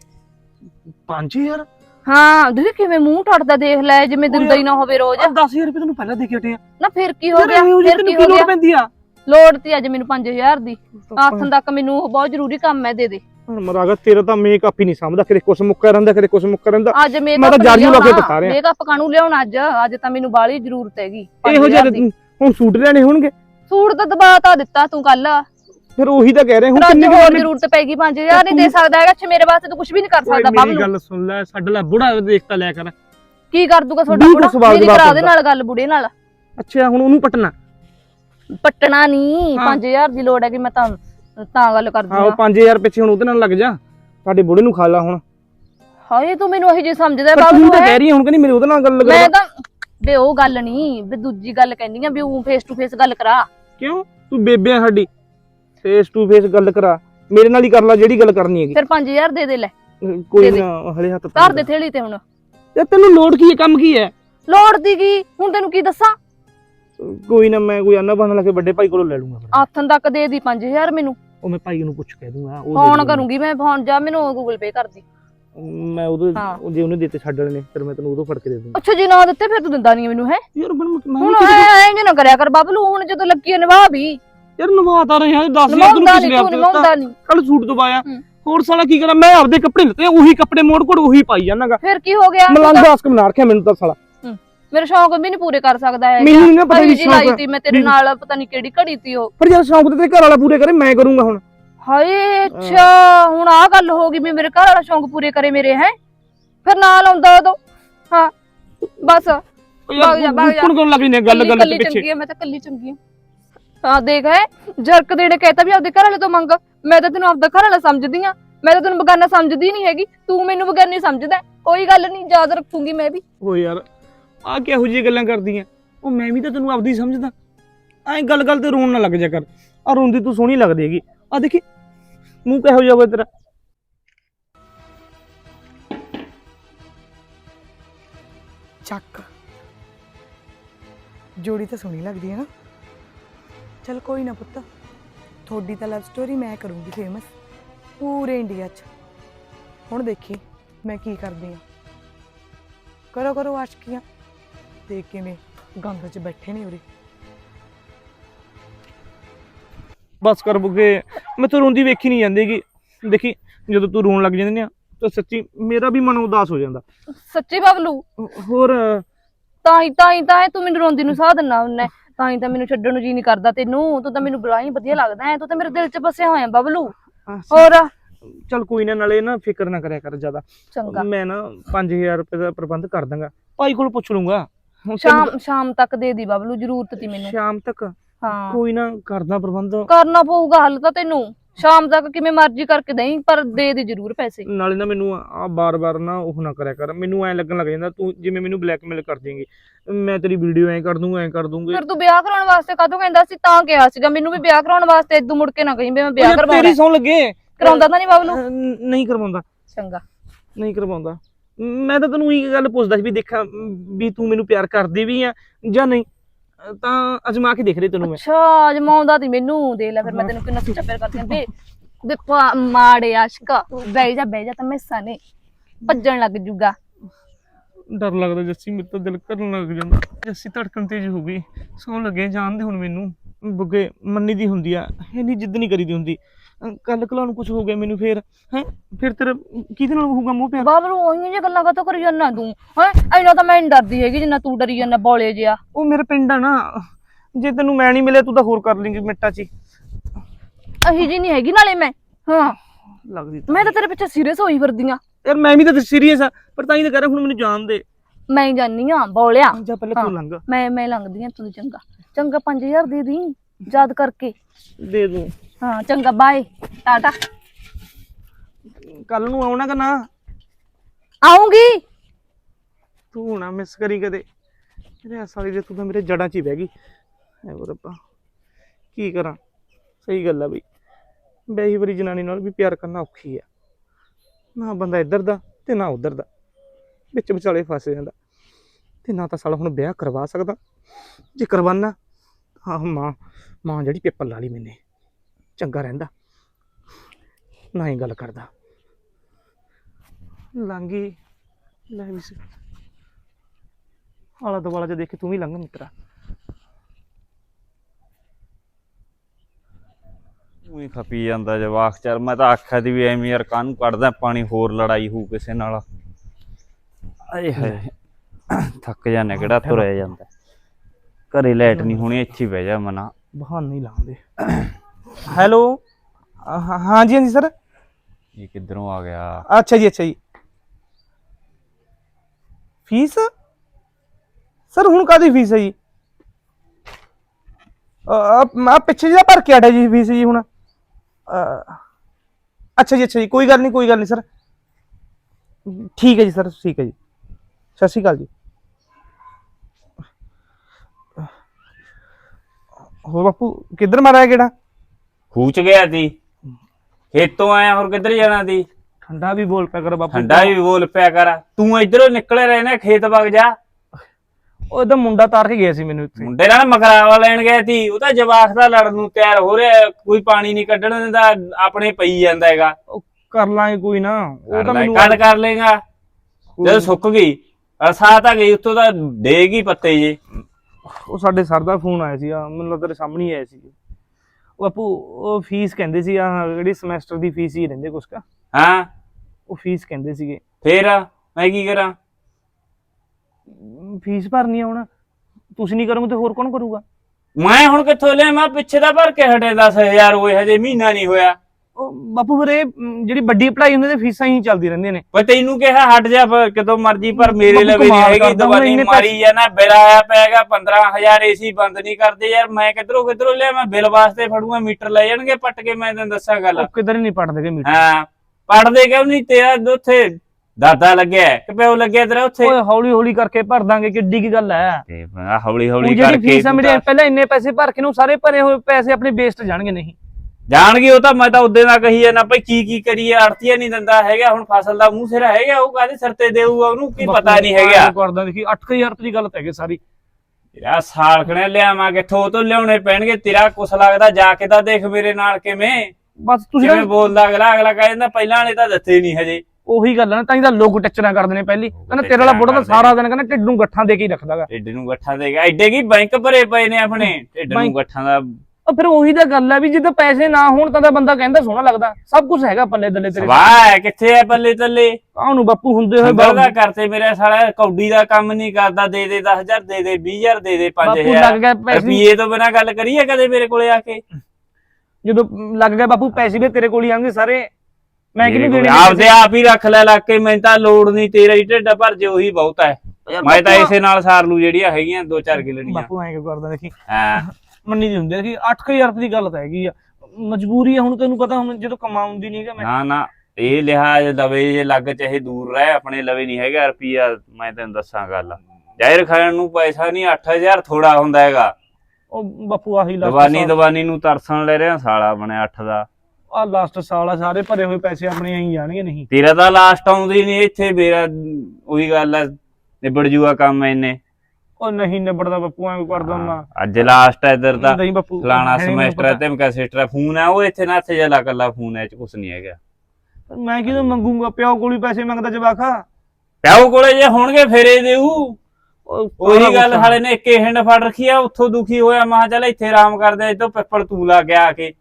5000 ਹਾਂ ਦੇਖ ਕਿਵੇਂ ਮੂੰਹ ਟੜਦਾ ਦੇਖ ਲੈ ਜਿਵੇਂ ਦਿੰਦਾ ਹੀ ਨਾ ਹੋਵੇ ਰੋਜ਼। 10000 ਰੁਪਏ ਤੈਨੂੰ ਪਹਿਲਾਂ ਦੇ ਕੇ ਹਟਿਆ ਨਾ ਫਿਰ ਕੀ ਹੋ ਗਿਆ ਫਿਰ ਕੀ ਹੋ ਗਿਆ? ਪੈਂਦੀ ਆ? ਲੋੜ ਤੀ ਅੱਜ ਮੈਨੂੰ 5000 ਦੀ। ਆਥਨ ਤੱਕ ਮੈਨੂੰ ਉਹ ਬਹੁਤ ਜ਼ਰੂਰੀ ਕੰਮ ਹੈ ਦੇ ਦੇ। ਹੁਣ ਮਰਾਗਾ ਤੇਰਾ ਤਾਂ ਮੇਕਅਪ ਹੀ ਨਹੀਂ ਸਮਝਦਾ ਕਿਤੇ ਕੁਛ ਮੁੱਕਾ ਰਹਿੰਦਾ ਕਿਤੇ ਕੁਛ ਮੁੱਕਾ ਰਹਿੰਦਾ। ਅੱਜ ਮੇਕਅਪ ਮੈਂ ਤਾਂ ਜਾਰੀਓ ਲਾ ਕੇ ਦਿਖਾ ਰਿਹਾ। ਮੇਕਅਪ ਕਾਨੂੰ ਲਿਆਉਣਾ ਅੱਜ? ਅੱਜ ਤਾਂ ਮੈਨੂੰ ਬਾਲੀ ਜ਼ਰੂਰਤ ਹੈਗੀ ਇਹੋ 5000 ਜਿਹੇ। ਹੁਣ ਸੂਟ ਲੈਣੇ ਹੋਣਗੇ? ਸੂਟ ਤਾਂ ਦਬਾ ਤਾਂ ਦਿੱਤਾ ਤੂੰ ਕੱਲ ਫਿਰ ਉਹੀ ਤਾਂ ਕਹਿ ਰਹੇ ਹੁਣ ਕਿੰਨੇ ਹੋਰ ਕੁ ਜ਼ਰੂਰਤ ਪੈਗੀ 5000 ਨਹੀਂ ਦੇ ਸਕਦਾ ਹੈਗਾ ਅੱਛਾ ਮੇਰੇ ਵਾਸਤੇ ਤੂੰ ਕੁਝ ਵੀ ਨਹੀਂ ਕਰ ਸਕਦਾ ਮੇਰੀ ਬਾਬਲੂ ਗੱਲ ਸੁਣ ਲੈ ਛੱਡ ਲੈ ਬੁੜਾ ਦੇਖਤਾ ਲਿਆ ਕਰ। ਕੀ ਕਰ ਦੂਗਾ ਤੁਹਾਡਾ ਕੁ ਬੁੜਾ? ਮੇਰੀ ਕਰਾ ਦੇ। ਨਾਲ ਗੱਲ ਬੁੜੇ ਨਾਲ। ਅੱਛਾ ਹੁਣ ਉਹਨੂੰ ਪਟਣਾ। ਪੱਟਣਾ ਨਹੀਂ ਹਾਂ। 5000 ਦੀ ਲੋੜ ਹੈਗੀ ਮੈਂ ਤਾਂ ਤਾਂ ਗੱਲ ਕਰਦੀ ਆਹੋ ਆ 5000 ਪਿੱਛੇ ਹੁਣ ਉਹਦੇ ਨਾਲ ਲੱਗ ਜਾ। ਸਾਡੇ ਬੁੜੇ ਨੂੰ ਖਾ ਲਾ ਹੁਣ। ਹਾਏ ਤੂੰ ਮੈਨੂੰ ਇਹੀ ਜੇ ਸਮਝਦਾ ਪਰ ਤੂੰ ਹੈਂ? ਕਹਿ ਰਹੀ ਹੈ ਹੁਣ ਕਹਿੰਦੀ ਮੇਰੇ ਉਹਦੇ ਨਾਲ ਗੱਲ ਮੈਂ ਕਰ ਤਾਂ ਬੇ ਉਹ ਗੱਲ ਨਹੀਂ ਬੇ ਦੂਜੀ ਗੱਲ ਕਹਿੰਦੀ ਆ ਵੀ ਉਹ ਫੇਸ ਟੂ ਫੇਸ ਗੱਲ ਕਰਾ। ਕਿਉਂ? ਤੂੰ ਬੇਬੇ ਆ ਸਾਡੀ। ਫੇਸ ਟੂ ਫੇਸ ਗੱਲ ਕਰਾ। ਮੇਰੇ ਨਾਲ ਹੀ ਕਰ ਲੈ ਜਿਹੜੀ ਗੱਲ ਕਰਨੀ ਹੈਗੀ। ਫਿਰ 5000 ਦੇ ਦੇ ਲੈ। ਕੋਈ। ਨਾ ਹਲੇ ਹੱਥ ਧਰ ਦੇ ਥੇਲੀ ਤੇ ਹੁਣ। ਤੇ ਤੈਨੂੰ ਲੋੜ ਕੀ ਹੈ ਕੰਮ ਕੀ ਹੈ? ਲੋੜ ਦੀ ਕੀ? ਹੁਣ ਤੈਨੂੰ ਕੀ ਦੱਸਾਂ? ਕੋਈ ਨਾ ਮੈਂ ਕੋਈ ਆਨਾ ਬਹਾਨਾ ਲਾ ਕੇ ਵੱਡੇ ਭਾਈ ਕੋਲੋਂ ਲੈ ਲੂੰਗਾ। ਆਥਨ ਤੱਕ ਦੇ ਦੀ 5000 ਮੈਨੂੰ। ਉਹ ਮੈਂ ਭਾਈ ਨੂੰ ਪੁੱਛ ਕਹਿ ਦੂੰਗਾ ਉਹ ਫੋਨ। ਕਰੂੰਗੀ ਮੈਂ ਫੋਨ ਜਾ ਮੈਨੂੰ ਗੂਗਲ ਪੇ ਕਰ ਦੀ ਮੈਂ। ਉਹ ਜੇ ਉਹਨੇ ਦਿੱਤੇ ਛੱਡ ਲੈਣੇ ਫਿਰ ਮੈਂ ਤੈਨੂੰ ਉਦੋਂ ਫੜ ਕੇ ਦੇ ਦੂੰਗਾ। ਅੱਛਾ ਜੇ ਨਾ ਦਿੱਤੇ ਫਿਰ ਤੂੰ ਦਿੰਦਾ ਨਹੀਂ ਮੈਨੂੰ ਹੈ? ਯਾਰ ਮੈਂ ਹੁਣ ਐ ਨਾ ਕਰਿਆ ਕਰ ਬਾਬਲੂ ਹੁਣ ਜਦੋਂ ਲੱਗੀ ਨਿਭਾ ਵੀ। ਯਾਰ ਨਵਾਤਾ ਰਿਹਾ 10000 ਤੈਨੂੰ ਨਿਭਾਉਂਦਾ ਪਿਛਲੇ ਨਹੀਂ ਤੂੰ ਹਫ਼ਤੇ ਨਿਭਾਉਂਦਾ ਨਹੀਂ ਕੱਲ ਸੂਟ ਦਵਾਇਆ। ਹੂੰ। ਹੋਰ ਸਾਲਾ ਕੀ ਕਰਾਂ ਮੈਂ ਆਪਦੇ ਕੱਪੜੇ ਲਿੱਤੇ ਆ, ਉਹੀ ਕੱਪੜੇ ਮੋੜ ਕੋੜ ਉਹੀ ਪਾਈ ਜਾਣਾਗਾ। ਫਿਰ ਕੀ ਹੋ ਗਿਆ? ਮਲੰਗ ਆਸਕ ਬਣਾ ਰੱਖਿਆ ਮੈਨੂੰ ਤਾਂ ਸਾਲਾ। ਮੇਰੇ ਸ਼ੌਂਕ ਵੀ ਨਹੀਂ ਪੂਰੇ ਕਰ ਸਕਦਾ ਹੈ ਮੈਨੂੰ ਨੀ ਨਾ ਪਤਾ ਵੀ ਲਾਈ ਤੀ ਮੈਂ ਤੇਰੇ ਵੀ- ਨਾਲ ਪਤਾ ਨਹੀਂ ਕਿਹੜੀ ਘੜੀ ਤੀ ਉਹ। ਪਰ ਯਾਰ ਸ਼ੌਂਕ ਤੇ ਤੇਰੇ ਘਰ ਵਾਲਾ ਪੂਰੇ ਕਰੇ ਮੈਂ ਕਰੂੰਗਾ ਹੁਣ। ਹਾਏ ਅੱਛਾ ਹੁਣ ਆਹ ਗੱਲ ਹੋ ਗਈ ਵੀ ਮੇਰੇ ਘਰ ਵਾਲਾ ਸ਼ੌਂਕ ਪੂਰੇ ਕਰੇ ਮੇਰੇ ਹੈ? ਫਿਰ ਨਾਲ ਆਉਂਦਾ ਉਦੋਂ। ਹਾਂ ਬਸ। ਉਹ ਭੱਗ ਜਾ, ਭੱਗ ਜਾ। ਕੋਣ ਕੋਣ ਲੱਗ ਜਾਂਦੇ ਆ? ਗੱਲ ਗੱਲ ਦੇ ਪਿੱਛੇ। ਚੰਗੀ ਆ ਮੈਂ ਤਾਂ ਕੱਲੀ ਚੰਗੀ ਆ। ਹਾਂ ਦੇਖ ਹੈ ਜਰਕ ਦੇ ਨੇ ਕਹਿਤਾ ਵੀ ਆਪਦੇ ਘਰ ਵਾਲੇ ਤੋਂ ਮੰਗ। ਮੈਂ ਤਾਂ ਤੈਨੂੰ ਆਪਦਾ ਘਰ ਵਾਲਾ ਸਮਝਦੀ ਆ ਮੈਂ ਤਾਂ ਤੈਨੂੰ ਬਗਾਨਾ ਸਮਝਦੀ ਨਹੀਂ ਹੈਗੀ। ਤੂੰ ਮੈਨੂੰ ਬਗਾਨੀ ਸਮਝਦਾ। ਕੋਈ ਗੱਲ ਨਹੀਂ ਯਾਦ ਰੱਖੂਗੀ ਮੈਂ ਵੀ। ਓ ਯਾਰ ਆ ਕਿਹੋ ਜਿਹੀ ਗੱਲਾਂ ਕਰਦੀਆਂ? ਉਹ ਮੈਂ ਵੀ ਤਾਂ ਤੈਨੂੰ ਆਪਦੀ ਸਮਝਦਾ। ਐਂ ਗੱਲ ਗੱਲ ਤੇ ਰੋਣ ਨਾ ਲੱਗ ਜਾ ਕਰ। ਆ ਰੋਂਦੀ ਤੂੰ ਸੋਹਣੀ ਲੱਗਦੀ ਹੈਗੀ। ਆ ਦੇਖੀ ਮੂੰਹ ਕਿਹੋ ਜਿਹਾ ਹੋਇਆ ਤੇਰਾ? ਚੱਕ। ਜੋੜੀ ਤਾਂ ਸੋਹਣੀ ਲੱਗਦੀ ਹੈ ਨਾ। ਚਲ ਕੋਈ ਨਾ ਪੁੱਤ। ਤੁਹਾਡੀ ਤਾਂ ਲਵ ਸਟੋਰੀ ਮੈਂ ਕਰੂੰਗੀ ਫੇਮਸ ਪੂਰੇ ਇੰਡੀਆ 'ਚ। ਹੁਣ ਦੇਖੀ ਮੈਂ ਕੀ ਕਰਦੀ ਆ। ਕਰੋ ਕਰੋ ਆਸ਼ਕੀਆਂ। ਦੇਖ ਕਿਵੇਂ ਗੰਦ 'ਚ ਬੈਠੇ ਨੇ ਉਰੇ। ਬਸ ਕਰ ਬੁਗੇ ਮੈਂ ਤਾਂ ਰੋਂਦੀ ਵੇਖੀ ਨਹੀਂ ਜਾਂਦੀਗੀ ਦੇਖੀ ਜਦੋਂ ਤੂੰ ਰੋਣ ਲੱਗ ਜਾਂਦੀ ਆ ਤਾਂ ਸੱਚੀ ਮੇਰਾ ਵੀ ਮਨ ਉਦਾਸ ਹੋ ਜਾਂਦਾ। ਸੱਚੀ ਬਬਲੂ? ਹੋਰ ਤਾਂ ਹੀ ਤਾਂ ਹੀ ਤਾਂ ਹੀ ਤੂੰ ਮੈਨੂੰ ਰੋਂਦੀ ਨੂੰ ਸਾਹ ਦਿੰਨਾ ਹੁੰਨਾ ਤਾਂ ਹੀ ਤਾਂ ਮੈਨੂੰ ਛੱਡਣ ਨੂੰ ਜੀ ਨਹੀਂ ਕਰਦਾ ਤੈਨੂੰ। ਤੂੰ ਤਾਂ ਮੈਨੂੰ ਬੜਾ ਹੀ ਵਧੀਆ ਲੱਗਦਾ ਹੈ ਤੂੰ ਤਾਂ ਮੇਰੇ ਦਿਲ 'ਚ ਵਸਿਆ ਹੋਇਆ ਬਬਲੂ। ਹੋਰ? ਚਲ ਕੋਈ ਨਾ ਨਾਲੇ ਨਾ ਫਿਕਰ ਨਾ ਕਰਿਆ ਕਰ ਜ਼ਿਆਦਾ। ਚੰਗਾ। ਮੈਂ ਨਾ 5000 ਰੁਪਏ ਦਾ ਪ੍ਰਬੰਧ ਕਰ ਦਾਂਗਾ ਭਾਈ ਕੋਲ ਪੁੱਛ ਲੂੰਗਾ ਸ਼ਾਮ ਸ਼ਾਮ ਤੱਕ ਦੇ ਦੀ ਬਬਲੂ ਜ਼ਰੂਰਤ ਤੀ ਮੈਨੂੰ। ਸ਼ਾਮ ਤੱਕ? ਹਾਂ। ਕੋਈ ਨਾ ਕਰਦਾ ਪ੍ਰਬੰਧ। ਕਰਨਾ ਪਊਗਾ ਹੱਲ ਤਾਂ ਤੈਨੂੰ। ਸ਼ਾਮ ਤੱਕ ਕਿਵੇਂ ਮਰਜ਼ੀ ਕਰਕੇ ਦੇਈਂ ਪਰ ਦੇ ਦੇ ਜ਼ਰੂਰ ਪੈਸੇ। ਨਾਲੇ ਨਾ ਮੈਨੂੰ ਆ ਬਾਰ-ਬਾਰ ਨਾ ਉਹ ਨਾ ਕਰਿਆ ਕਰ। ਮੈਨੂੰ ਐ ਲੱਗਣ ਲੱਗ ਜਾਂਦਾ ਤੂੰ ਜਿਵੇਂ ਮੈਨੂੰ ਬਲੈਕਮੇਲ ਕਰ ਦੇਂਗੀ। ਮੈਂ ਤੇਰੀ ਵੀਡੀਓ ਐ ਕਰ ਦੂੰਗਾ ਐ ਕਰ ਦੂੰਗੀ। ਫਿਰ ਤੂੰ ਵਿਆਹ ਕਰਾਉਣ ਵਾਸਤੇ ਕਾਹਤੋਂ ਕਹਿੰਦਾ ਸੀ? ਤਾਂ ਕਿਹਾ ਸੀਗਾ ਮੈਨੂੰ ਵੀ ਵਿਆਹ ਕਰਾਉਣ ਵਾਸਤੇ ਇਦੋਂ ਮੁੜ ਕੇ ਨਾ ਕਹੀਂ ਵੀ ਮੈਂ ਵਿਆਹ ਕਰਵਾਉਣਾ। ਤੇਰੀ ਸੌਂ ਲੱਗੇ। ਕਰਾਉਂਦਾ ਤਾਂ ਨਹੀਂ ਬਬਲੂ? ਨਹੀਂ ਕਰਵਾਉਂਦਾ। ਚੰਗਾ। ਨਹੀਂ ਕਰਵਾਉਂਦਾ। ਮੈਂ ਤਾਂ ਤੈਨੂੰ ਇਹ ਗੱਲ ਪੁੱਛਦਾ ਸੀ ਵੀ ਦੇਖਾਂ ਵੀ ਤੂੰ ਮੈਨੂੰ ਪਿਆਰ ਕਰਦੀ ਵੀ ਆ ਜਾਂ ਨਹੀਂ। ਤਾਂ ਅਜਮਾ ਕੇ ਦੇਖ ਰਹੀ ਤੈਨੂੰ ਮੈਂ। ਅੱਛਾ ਜਮਾਉਂਦਾ ਤੀ ਮੈਨੂੰ। ਦੇ ਲੈ ਫਿਰ ਮੈਂ ਤੈਨੂੰ ਕਿੰਨਾ ਸੱਚਾ ਪਿਆਰ ਕਰਦੀ ਆਂ ਵੇ ਵੇ ਪਾ- ਮਾੜੇ ਆਸ਼ਕਾ ਬਹਿ ਜਾ ਬਹਿ ਜਾ ਤਾਂ ਮੈਸਾਂ ਨੇ ਭੱਜਣ ਲੱਗ ਜੂਗਾ। ਡਰ ਲੱਗਦਾ ਜੱਸੀ ਮੇਰੇ ਤਾਂ ਦਿਲ ਕਰਨ ਲੱਗ ਜਾਂਦਾ। ਜੱਸੀ ਧੜਕਣ ਤੇਜ਼ ਹੋ ਗਈ। ਸੌਂ ਲੱਗੇ ਜਾਣਦੇ ਹੁਣ ਮੈਨੂੰ। ਬੁੱਗੇ ਮੰਨੀ ਦੀ ਹੁੰਦੀ ਆ। ਇੰਨੀ ਜਿੱਦ ਨਹੀਂ ਕਰੀਦੀ ਹੁੰਦੀ। ਕੱਲ ਕਲਾ ਨੂੰ ਕੁਝ ਹੋ ਗਿਆ ਮੈਨੂੰ ਫੇਰ ਹੈ? ਫਿਰ ਤੇਰਾ ਕਿਹਦੇ ਨਾਲ ਹੋਊਗਾ ਮੋਹ ਪਿਆਰ? ਬਾਬਲੂ ਉਹੀ ਜਿਹੀਆਂ ਗੱਲਾਂ ਕਾਤੋਂ ਕਰੀ ਜਾਂਦਾ ਤੂੰ ਹੈ? ਐਨਾ ਤਾਂ ਮੈਂ ਡਰਦੀ ਹੈਗੀ ਜਿੰਨਾ ਤੂੰ ਡਰੀ ਜਾਂਦਾ ਬੋਲੇ ਜਿਆ। ਉਹ ਮੇਰੇ ਪਿੰਡ ਆ ਨਾ ਜੇ ਤੈਨੂੰ ਮੈਂ ਨਹੀਂ ਮਿਲਿਆ ਤੂੰ ਤਾਂ ਹੋਰ ਕਰ ਲੇਂਗੀ ਮਿੰਟਾਂ 'ਚ ਅਹੀ ਜੀ ਨਹੀਂ ਹੈਗੀ ਨਾਲੇ ਮੈਂ ਹਾਂ। ਲੱਗਦੀ ਮੈਂ ਤਾਂ ਤੇਰੇ ਪਿੱਛੇ ਸੀਰੀਅਸ ਹੋਈ ਫਿਰਦੀ ਆਂ। ਯਾਰ ਮੈਂ ਵੀ ਤਾਂ ਸੀਰੀਅਸ ਆ ਪਰ ਤਾਂ ਹੀ ਤਾਂ ਕਹਿ ਰਿਹਾ ਹੁਣ ਮੈਨੂੰ ਜਾਣ ਦੇ। ਮੈਂ ਜਾਨੀ ਆ ਬੋਲਿਆ। ਜਾ ਪਹਿਲਾਂ ਤੂੰ ਲੰਘ। ਮੈਂ ਮੈਂ ਲੰਘਦੀ ਆ ਤੂੰ ਚੰਗਾ। ਚੰਗਾ 5000 ਦੇ ਦੀ ਯਾਦ ਕਰਕੇ। ਦੇ ਦੂੰ। ਹਾਂ ਚੰਗਾ ਬਾਏ ਟਾਟਾ। ਕੱਲ ਨੂੰ ਆਉਣਾ ਕਿ ਨਾ? ਆਉਂਗੀ। ਤੂੰ ਨਾ ਮਿਸ ਕਰੀ ਕਦੇ। ਮੇਰੇ ਸਾਲੀ ਦੇ ਤੂੰ ਤਾਂ ਮੇਰੇ ਜੜਾਂ 'ਚ ਹੀ ਬਹਿ ਗਈ। ਐ ਉਹ ਰੱਬਾ ਕੀ ਕਰਾਂ? ਸਹੀ ਗੱਲ ਆ ਬਈ। ਬੇਹੀ ਵਾਰੀ ਜਨਾਨੀ ਨਾਲ ਵੀ ਪਿਆਰ ਕਰਨਾ ਔਖੀ ਆ। ਨਾ ਬੰਦਾ ਇੱਧਰ ਦਾ ਤੇ ਨਾ ਉੱਧਰ ਦਾ। ਵਿੱਚ ਵਿਚਾਲੇ ਫਸ ਜਾਂਦਾ। ਤੇ ਨਾ ਤਾਂ ਸਾਲਾ ਹੁਣ ਵਿਆਹ ਕਰਵਾ ਸਕਦਾ। ਜੇ ਕਰਵਾਨਾ ਆਹ ਮਾਂ ਮਾਂ ਜਿਹੜੀ ਪੇਪਰ ਲਾ ਲਈ ਮੈਨੇ। ਚੰਗਾ ਰਹਿੰਦਾ। ਨਾ ਹੀ ਗੱਲ ਕਰਦਾ। ਲੰਗੀ। ਲੈ ਵੀ ਸੀ ਆਲਾ ਦੁਆਲਾ ਜੇ ਦੇਖੇ ਤੂੰ ਵੀ ਲੰਘ ਮਿੱਤਰਾ। ਉਹੀ ਖਪੀ ਜਾਂਦਾ ਜਵਾਕ ਚਰ ਮੈਂ ਤਾਂ ਆਖਿਆ ਦੀ ਵੀ ਐਵੇਂ ਯਾਰ ਕਾਹਨੂੰ ਕੱਢਦਾ ਪਾਣੀ ਹੋਰ ਲੜਾਈ ਹੋਊ ਕਿਸੇ ਨਾਲ। ਆਏ ਹਾਏ। ਥੱਕ ਜਾਣਾ ਕਿਹੜਾ ਤੁਰਿਆ ਜਾਂਦਾ। ਘਰੇ ਲਾਈਟ ਨਹੀਂ ਹੋਣੀ ਇੱਥੇ ਬਹਿ ਜਾ ਮਨਾ। ਬਹਾਨੇ ਹੀ ਲਾਉਂਦੇ। ਹੈਲੋ ਹਾਂ ਹਾਂਜੀ ਹਾਂਜੀ ਸਰ। ਇਹ ਕਿੱਧਰੋਂ ਆ ਗਿਆ? ਅੱਛਾ ਜੀ ਅੱਛਾ ਜੀ। ਫੀਸ? ਸਰ ਹੁਣ ਕਾਦੀ ਫੀਸ ਹੈ ਜੀ? ਆ ਪਿੱਛੇ ਜਿਹੜਾ ਭਰ ਕੇ ਆਟਾ ਜੀ ਫੀਸ ਜੀ ਹੁਣ। ਅ, ਅੱਛਾ ਜੀ ਅੱਛਾ ਜੀ ਕੋਈ ਗੱਲ ਨਹੀਂ ਕੋਈ ਗੱਲ ਨਹੀਂ ਸਰ। ਠੀਕ ਹੈ ਜੀ ਸਰ ਠੀਕ ਹੈ ਜੀ। ਸਤਿ ਸ਼੍ਰੀ ਅਕਾਲ ਜੀ। ਹੋਰ ਬਾਪੂ ਕਿੱਧਰ ਮਾਰਿਆ ਕਿਹੜਾ ਖੂਚ ਗਿਆ ਤੀ ਖੇਤੋਂ ਆਇਆ ਹੋਰ ਕਿੱਧਰ ਜਾਣਾ ਤੀ ਠੰਡਾ ਵੀ ਬੋਲ ਪਿਆ ਕਰ ਬਾਪੂ। ਠੰਡਾ ਵੀ ਬੋਲ ਪਿਆ ਕਰ। ਤੂੰ ਇਧਰੋਂ ਨਿਕਲੇ ਰਹਿਣਾ ਖੇਤ ਵਗ ਜਾ। ਉਹ ਤਾਂ ਮੁੰਡਾ ਤਾਰ ਕੇ ਗਿਆ ਸੀ ਮੈਨੂੰ ਇੱਥੇ। ਮੁੰਡੇ ਨਾਲ ਮਕਰਾਵਾ ਲੈਣ ਗਏ ਤੀ ਉਹ ਤਾਂ ਜਵਾਕ ਦਾ ਲੜਨ ਨੂੰ ਤਿਆਰ ਹੋ ਰਿਹਾ। ਕੋਈ ਪਾਣੀ ਨਹੀਂ ਕੱਢਣ ਦਿੰਦਾ। ਆਪਣੇ ਪਈ ਜਾਂਦਾ ਹੈਗਾ। ਉਹ ਕਰ ਲਾਂਗੇ ਕੋਈ ਨਾ। ਉਹ ਤਾਂ ਮੈਨੂੰ ਕੱਢ ਕਰ ਲੇਗਾ ਜਦ ਸੁੱਕ ਗਈ ਅਰਸਾਤ ਆ ਗਈ ਉੱਤੋਂ ਤਾਂ ਡੇਗੀ ਪੱਤੇ ਜੇ। ਉਹ ਸਾਡੇ ਸਰ ਦਾ ਫੋਨ ਆਇਆ ਸੀ ਮੈਨੂੰ ਲੱਗਦਾ ਤੇਰੇ ਸਾਹਮਣੇ ਆਇਆ ਸੀ। ਉਹ ਬਾਪੂ ਉਹ ਫੀਸ ਕਹਿੰਦੇ ਸੀ ਆ ਜਿਹੜੀ ਸਮੈਸਟਰ ਦੀ ਫੀਸ ਹੀ ਰਹਿੰਦੇ ਕੁਛ ਕਾ। ਹਾਂ? ਉਹ ਫੀਸ ਕਹਿੰਦੇ ਸੀਗੇ। ਫੇਰ? ਮੈਂ ਕੀ ਕਰਾਂ? ਫੀਸ ਭਰਨੀ ਆ ਹੁਣ। ਤੁਸੀਂ ਨਹੀਂ ਕਰੋਗੇ ਤੇ ਹੋਰ ਕੌਣ ਕਰੂਗਾ? ਮੈਂ ਹੁਣ ਕਿੱਥੋਂ ਲਿਆ ਮੈਂ ਪਿੱਛੇ ਦਾ ਭਰ ਕੇ ਹਟੇ 10000 ਹੋਏ ਹਜੇ ਮਹੀਨਾ ਨਹੀਂ ਹੋਇਆ। ਉਹ ਬਾਪੂ ਫਿਰ ਮ, ਜਿਹੜੀ ਵੱਡੀ ਪੜ੍ਹਾਈ ਹੁੰਦੀ ਤੇ ਫੀਸਾਂ ਹੀ ਚੱਲਦੀ ਰਹਿੰਦੀਆਂ ਨੇ। ਪਰ ਤੈਨੂੰ ਕਿਹਾ ਹਟ ਜਾ ਪਰ ਕਿਦੋਂ ਮਰਜ਼ੀ ਪਰ ਮੇਰੇ ਬਾਪੂ ਲਵੇ ਨਹੀਂ ਕਮਾਲ ਹੈਗੀ ਕਰਦਾ, ਦਵਾਈ ਇੰਨੇ ਮਾਰੀ ਆ ਨਾ ਬਿੱਲ ਆਇਆ ਪੈਗਾ 15000 ਏਸੀ ਬੰਦ ਨਹੀਂ ਕਰਦੇ ਯਾਰ ਮੈਂ ਕਿੱਧਰੋਂ ਕਿੱਧਰੋਂ ਲਿਆ ਮੈਂ ਬਿੱਲ ਵਾਸਤੇ ਫੜੂਗਾ ਮੀਟਰ ਲੈ ਜਾਣਗੇ ਪੱਟ ਕੇ ਮੈਂ ਤੈਨੂੰ ਦੱਸਾਂ ਗੱਲ। ਉਹ ਕਿਧਰ ਨਹੀਂ ਪੜਦੇ ਮੀਟਰ? ਹਾਂ ਪੜਦੇ ਕਿਉਂ ਨਹੀਂ? ਤੇਰਾ ਉੱਥੇ ਦਾਦਾ ਲੱਗਿਆ ਹੈ ਕਿ ਪਿਓ ਲੱਗਿਆ ਤੇਰਾ ਉੱਥੇ? ਓਏ ਹੌਲੀ ਹੌਲੀ ਕਰਕੇ ਭਰ ਦਾਂਗੇ ਕਿੱਡੀ ਕੀ ਗੱਲ ਹੈ। ਤੇ ਹੌਲੀ ਉਹ ਹੌਲੀ ਜਿਹੜੀ ਕਰਕੇ ਫੀਸ ਆ ਤੂੰ ਮੇਰੀ ਤਾਂ- ਪਹਿਲਾਂ ਇੰਨੇ ਪੈਸੇ ਭਰ ਕੇ ਨੂੰ ਸਾਰੇ ਭਰੇ ਹੋਏ ਪੈਸੇ ਆਪਣੇ ਵੇਸਟ ਜਾਣਗੇ ਨਹੀਂ। ਜਾਣਗੇ ਉਹ ਤਾਂ ਮੈਂ ਤਾਂ ਉਦੋਂ ਦਾ ਕਹੀ ਨਾ ਭਾਈ ਕੀ ਕੀ ਕਰੀਏ ਆੜਤੀਆ ਨਹੀਂ ਦਿੰਦਾ ਹੈਗਾ ਹੁਣ ਫਸਲ ਦਾ ਮੂੰਹ ਸਿਰ ਹੈਗਾ ਉਹ ਕਾਹਦੇ ਸਿਰ ਤੇ ਦੇਊਗਾ ਉਹਨੂੰ ਕੀ ਪਤਾ ਨਹੀਂ ਹੈਗਾ। ਕਰਦਾ ਦੇਖੀ 8000 ਰੁਪਏ ਦੀ ਗੱਲ ਤਾਂ ਹੈਗੀ ਸਾਰੀ। ਤੇਰਾ ਸਾਲਖਣੇ ਲਿਆਵਾਂ ਕਿੱਥੋਂ ਤੋਂ ਲਿਆਉਣੇ ਪੈਣਗੇ ਤੇਰਾ ਕੁਛ ਲੱਗਦਾ ਜਾ ਕੇ ਤਾਂ ਦੇਖ ਮੇਰੇ ਨਾਲ ਕਿਵੇਂ। ਬਸ ਤੁਸੀਂ ਕਿਵੇਂ ਬੋਲਦਾ ਅਗਲਾ ਅਗਲਾ ਕਹਿ ਜਾਂਦਾ ਪਹਿਲਾਂ ਵਾਲੇ ਤਾਂ ਦਿੱਤੇ ਨਹੀਂ ਹਜੇ। ਉਹੀ ਗੱਲ ਨਾ ਤਾਂ ਹੀ ਤਾਂ ਲੋਕ ਟੱਚਰਾਂ ਕਰਦੇ ਨੇ ਪਹਿਲੀ। ਕਹਿੰਦਾ ਤੇਰੇ ਵਾਲਾ ਬੁੜਾ ਤਾਂ ਸਾਰਾ ਦਿਨ ਕਹਿੰਦਾ ਢਿੱਡ ਨੂੰ ਗੱਠਾਂ ਦੇ ਕੇ ਹੀ ਰੱਖਦਾਗਾ। ਢਿੱਡ ਨੂੰ ਗੱਠਾਂ ਦੇਗਾ ਐਡੇ ਕੀ ਬੈਂਕ ਭਰੇ ਪਏ ਨੇ ਆਪਣੇ। ਢਿੱਡ ਨੂੰ ਗੱਠਾਂ ਦਾ ਉਹ ਫਿਰ ਉਹੀ ਤਾਂ ਗੱਲ ਹੈ ਵੀ ਜਦੋਂ ਪੈਸੇ ਨਾ ਹੋਣ ਤਾਂ ਤਾਂ ਬੰਦਾ ਕਹਿੰਦਾ ਸੋਹਣਾ ਲੱਗਦਾ। ਸਭ ਕੁਝ ਹੈਗਾ ਪੱਲੇ ਦੱਲੇ ਤੇਰੇ ਵਾਹ ਕਿੱਥੇ ਐ ਬੱਲੇ ਤੱਲੇ? ਕਾਹਨੂੰ ਬਾਪੂ ਹੁੰਦੇ ਹੋਏ ਬਾਪੂ ਕਰਤੇ ਮੇਰੇ ਸਾਲਾ ਕੌਡੀ ਦਾ ਕੰਮ ਨਹੀਂ ਕਰਦਾ ਦੇ ਦੇ 10000 ਦੇ ਦੇ 20000 ਦੇ ਦੇ ਬਾਪੂ 5000 ਲੱਗ ਗਿਆ ਪੈਸੇ। ਰੁਪਏ ਤੋਂ ਬਿਨਾ ਗੱਲ ਕਰੀਏ ਕਦੇ ਮੇਰੇ ਕੋਲੇ ਆ ਕੇ? ਜਦੋਂ ਲੱਗ ਗਿਆ ਬਾਪੂ ਪੈਸੇ ਵੀ ਤੇਰੇ ਕੋਲ ਹੀ ਆਣਗੇ ਸਾਰੇ। ਮੈਂ ਕਿਹਨੂੰ ਦੇਣੇ ਕੋਲੇ? ਆਪਦੇ ਆਪ ਹੀ ਰੱਖ ਲੈ ਲੱਗ ਕੇ ਮੈਨੂੰ ਤਾਂ ਲੋੜ ਨਹੀਂ ਤੇਰਾ ਹੀ ਢਿੱਡ ਭਰ ਜੇ ਉਹੀ ਬਹੁਤ ਹੈ। ਮੈਂ ਤਾਂ ਬਾਪੂ- ਇਸੇ ਨਾਲ ਸਾਰ ਲੂ ਜਿਹੜੀਆਂ ਹੈਗੀਆਂ ਦੋ ਚਾਰ ਕਿਲੜੀਆਂ ਬਾਪੂ ਐਂ ਕਿਉਂ ਕਰਦਾ ਦੇਖੀ। ਹਾਂ। ਮੰਨੀ ਦੀ ਹੁੰਦੀ ਹੈ ਕਿ 8000 ਰੁਪਏ ਦੀ ਗੱਲ ਤਾਂ ਹੈਗੀ ਆ। ਮਜਬੂਰੀ ਆ ਹੁਣ ਤੈਨੂੰ ਪਤਾ ਹੁਣ ਜਦੋਂ ਕਮਾਉਂਦੀ ਨਹੀਂਗਾ ਮੈਂ ਨਾ ਨਾ ਇਹ ਲਿਹਾਜ਼ ਲਵੇ ਜੇ ਲੱਗ ਚਾਹੇ ਦੂਰ ਰਹਿ ਆਪਣੇ ਲਵੇ ਨਹੀਂ ਹੈਗਾ ਰੁਪਿਆ ਮੈਂ ਤੈਨੂੰ ਦੱਸਾਂ ਗੱਲ। ਜ਼ਾਹਿਰ ਖਾਨ ਨੂੰ ਪੈਸਾ ਨਹੀਂ 8000 ਥੋੜਾ ਹੁੰਦਾ ਹੈਗਾ। ਉਹ ਬਾਪੂ ਆਹੀ ਲਾਸਟ ਦਵਾਨੀ ਦਵਾਨੀ ਨੂੰ ਤਰਸਣ ਲੈ ਰਿਹਾ ਸਾਲਾ ਬਣੇ 8 ਦਾ। ਆ ਲਾਸਟ ਸਾਲ ਆ ਸਾਰੇ ਭਰੇ ਹੋਏ ਪੈਸੇ ਆਪਣੇ ਆਈ ਜਾਣਗੇ ਨਹੀਂ। ਤੇਰਾ ਤਾਂ ਲਾਸਟ ਆਉਂਦੀ ਨਹੀਂ ਇੱਥੇ ਮੇਰਾ ਉਹੀ ਗੱਲ ਹੈ ਨਿਬੜ ਜੂਗਾ ਕੰਮ ਇੰਨੇ। ਉਹ ਨਹੀਂ ਨਿਬੜਦਾ ਬਾਪੂ ਐਂ ਕਰਦਾ ਹੁੰਦਾ ਅੱਜ ਲਾਸਟ ਹੈ ਇਧਰ ਦਾ। ਨਹੀਂ ਬਾਪੂ ਫਲਾਣਾ ਹੈ ਨੀ ਮੈਨੂੰ ਸਮੈਸਟਰ ਹੈ। ਤੇ ਮਕਾ ਸਿਸਟਰ ਫੋਨ ਹੈ ਉਹ ਇੱਥੇ ਨਾ ਇੱਥੇ ਜਲਾ ਕੱਲਾ ਫੋਨ ਹੈ ਇਹ ਚ ਕੁਛ ਨਹੀਂ ਹੈਗਾ। ਮੈਂ ਕਿਦੋਂ ਮੰਗੂਗਾ? ਪਿਓ ਕੋਲ ਹੀ ਪੈਸੇ ਮੰਗਦਾ ਜਵਾਖਾ ਪਿਆਉ ਕੋਲੇ ਜੇ ਹੋਣਗੇ ਫੇਰੇ ਦੇਊ। ਉਹ ਗੱਲ ਹਾਲੇ ਨੇ ਇੱਕੇ ਹਿੰਡ ਫੜ ਰੱਖੀ ਆ ਉੱਥੋਂ ਦੁਖੀ ਹੋਇਆ ਮਹਾ ਚੱਲ ਇੱਥੇ ਆਰਾਮ ਕਰਦੇ ਇਤੋਂ ਪਿੱਪਲ ਤੂੰ ਲਾ ਗਿਆ ਆ ਕੇ।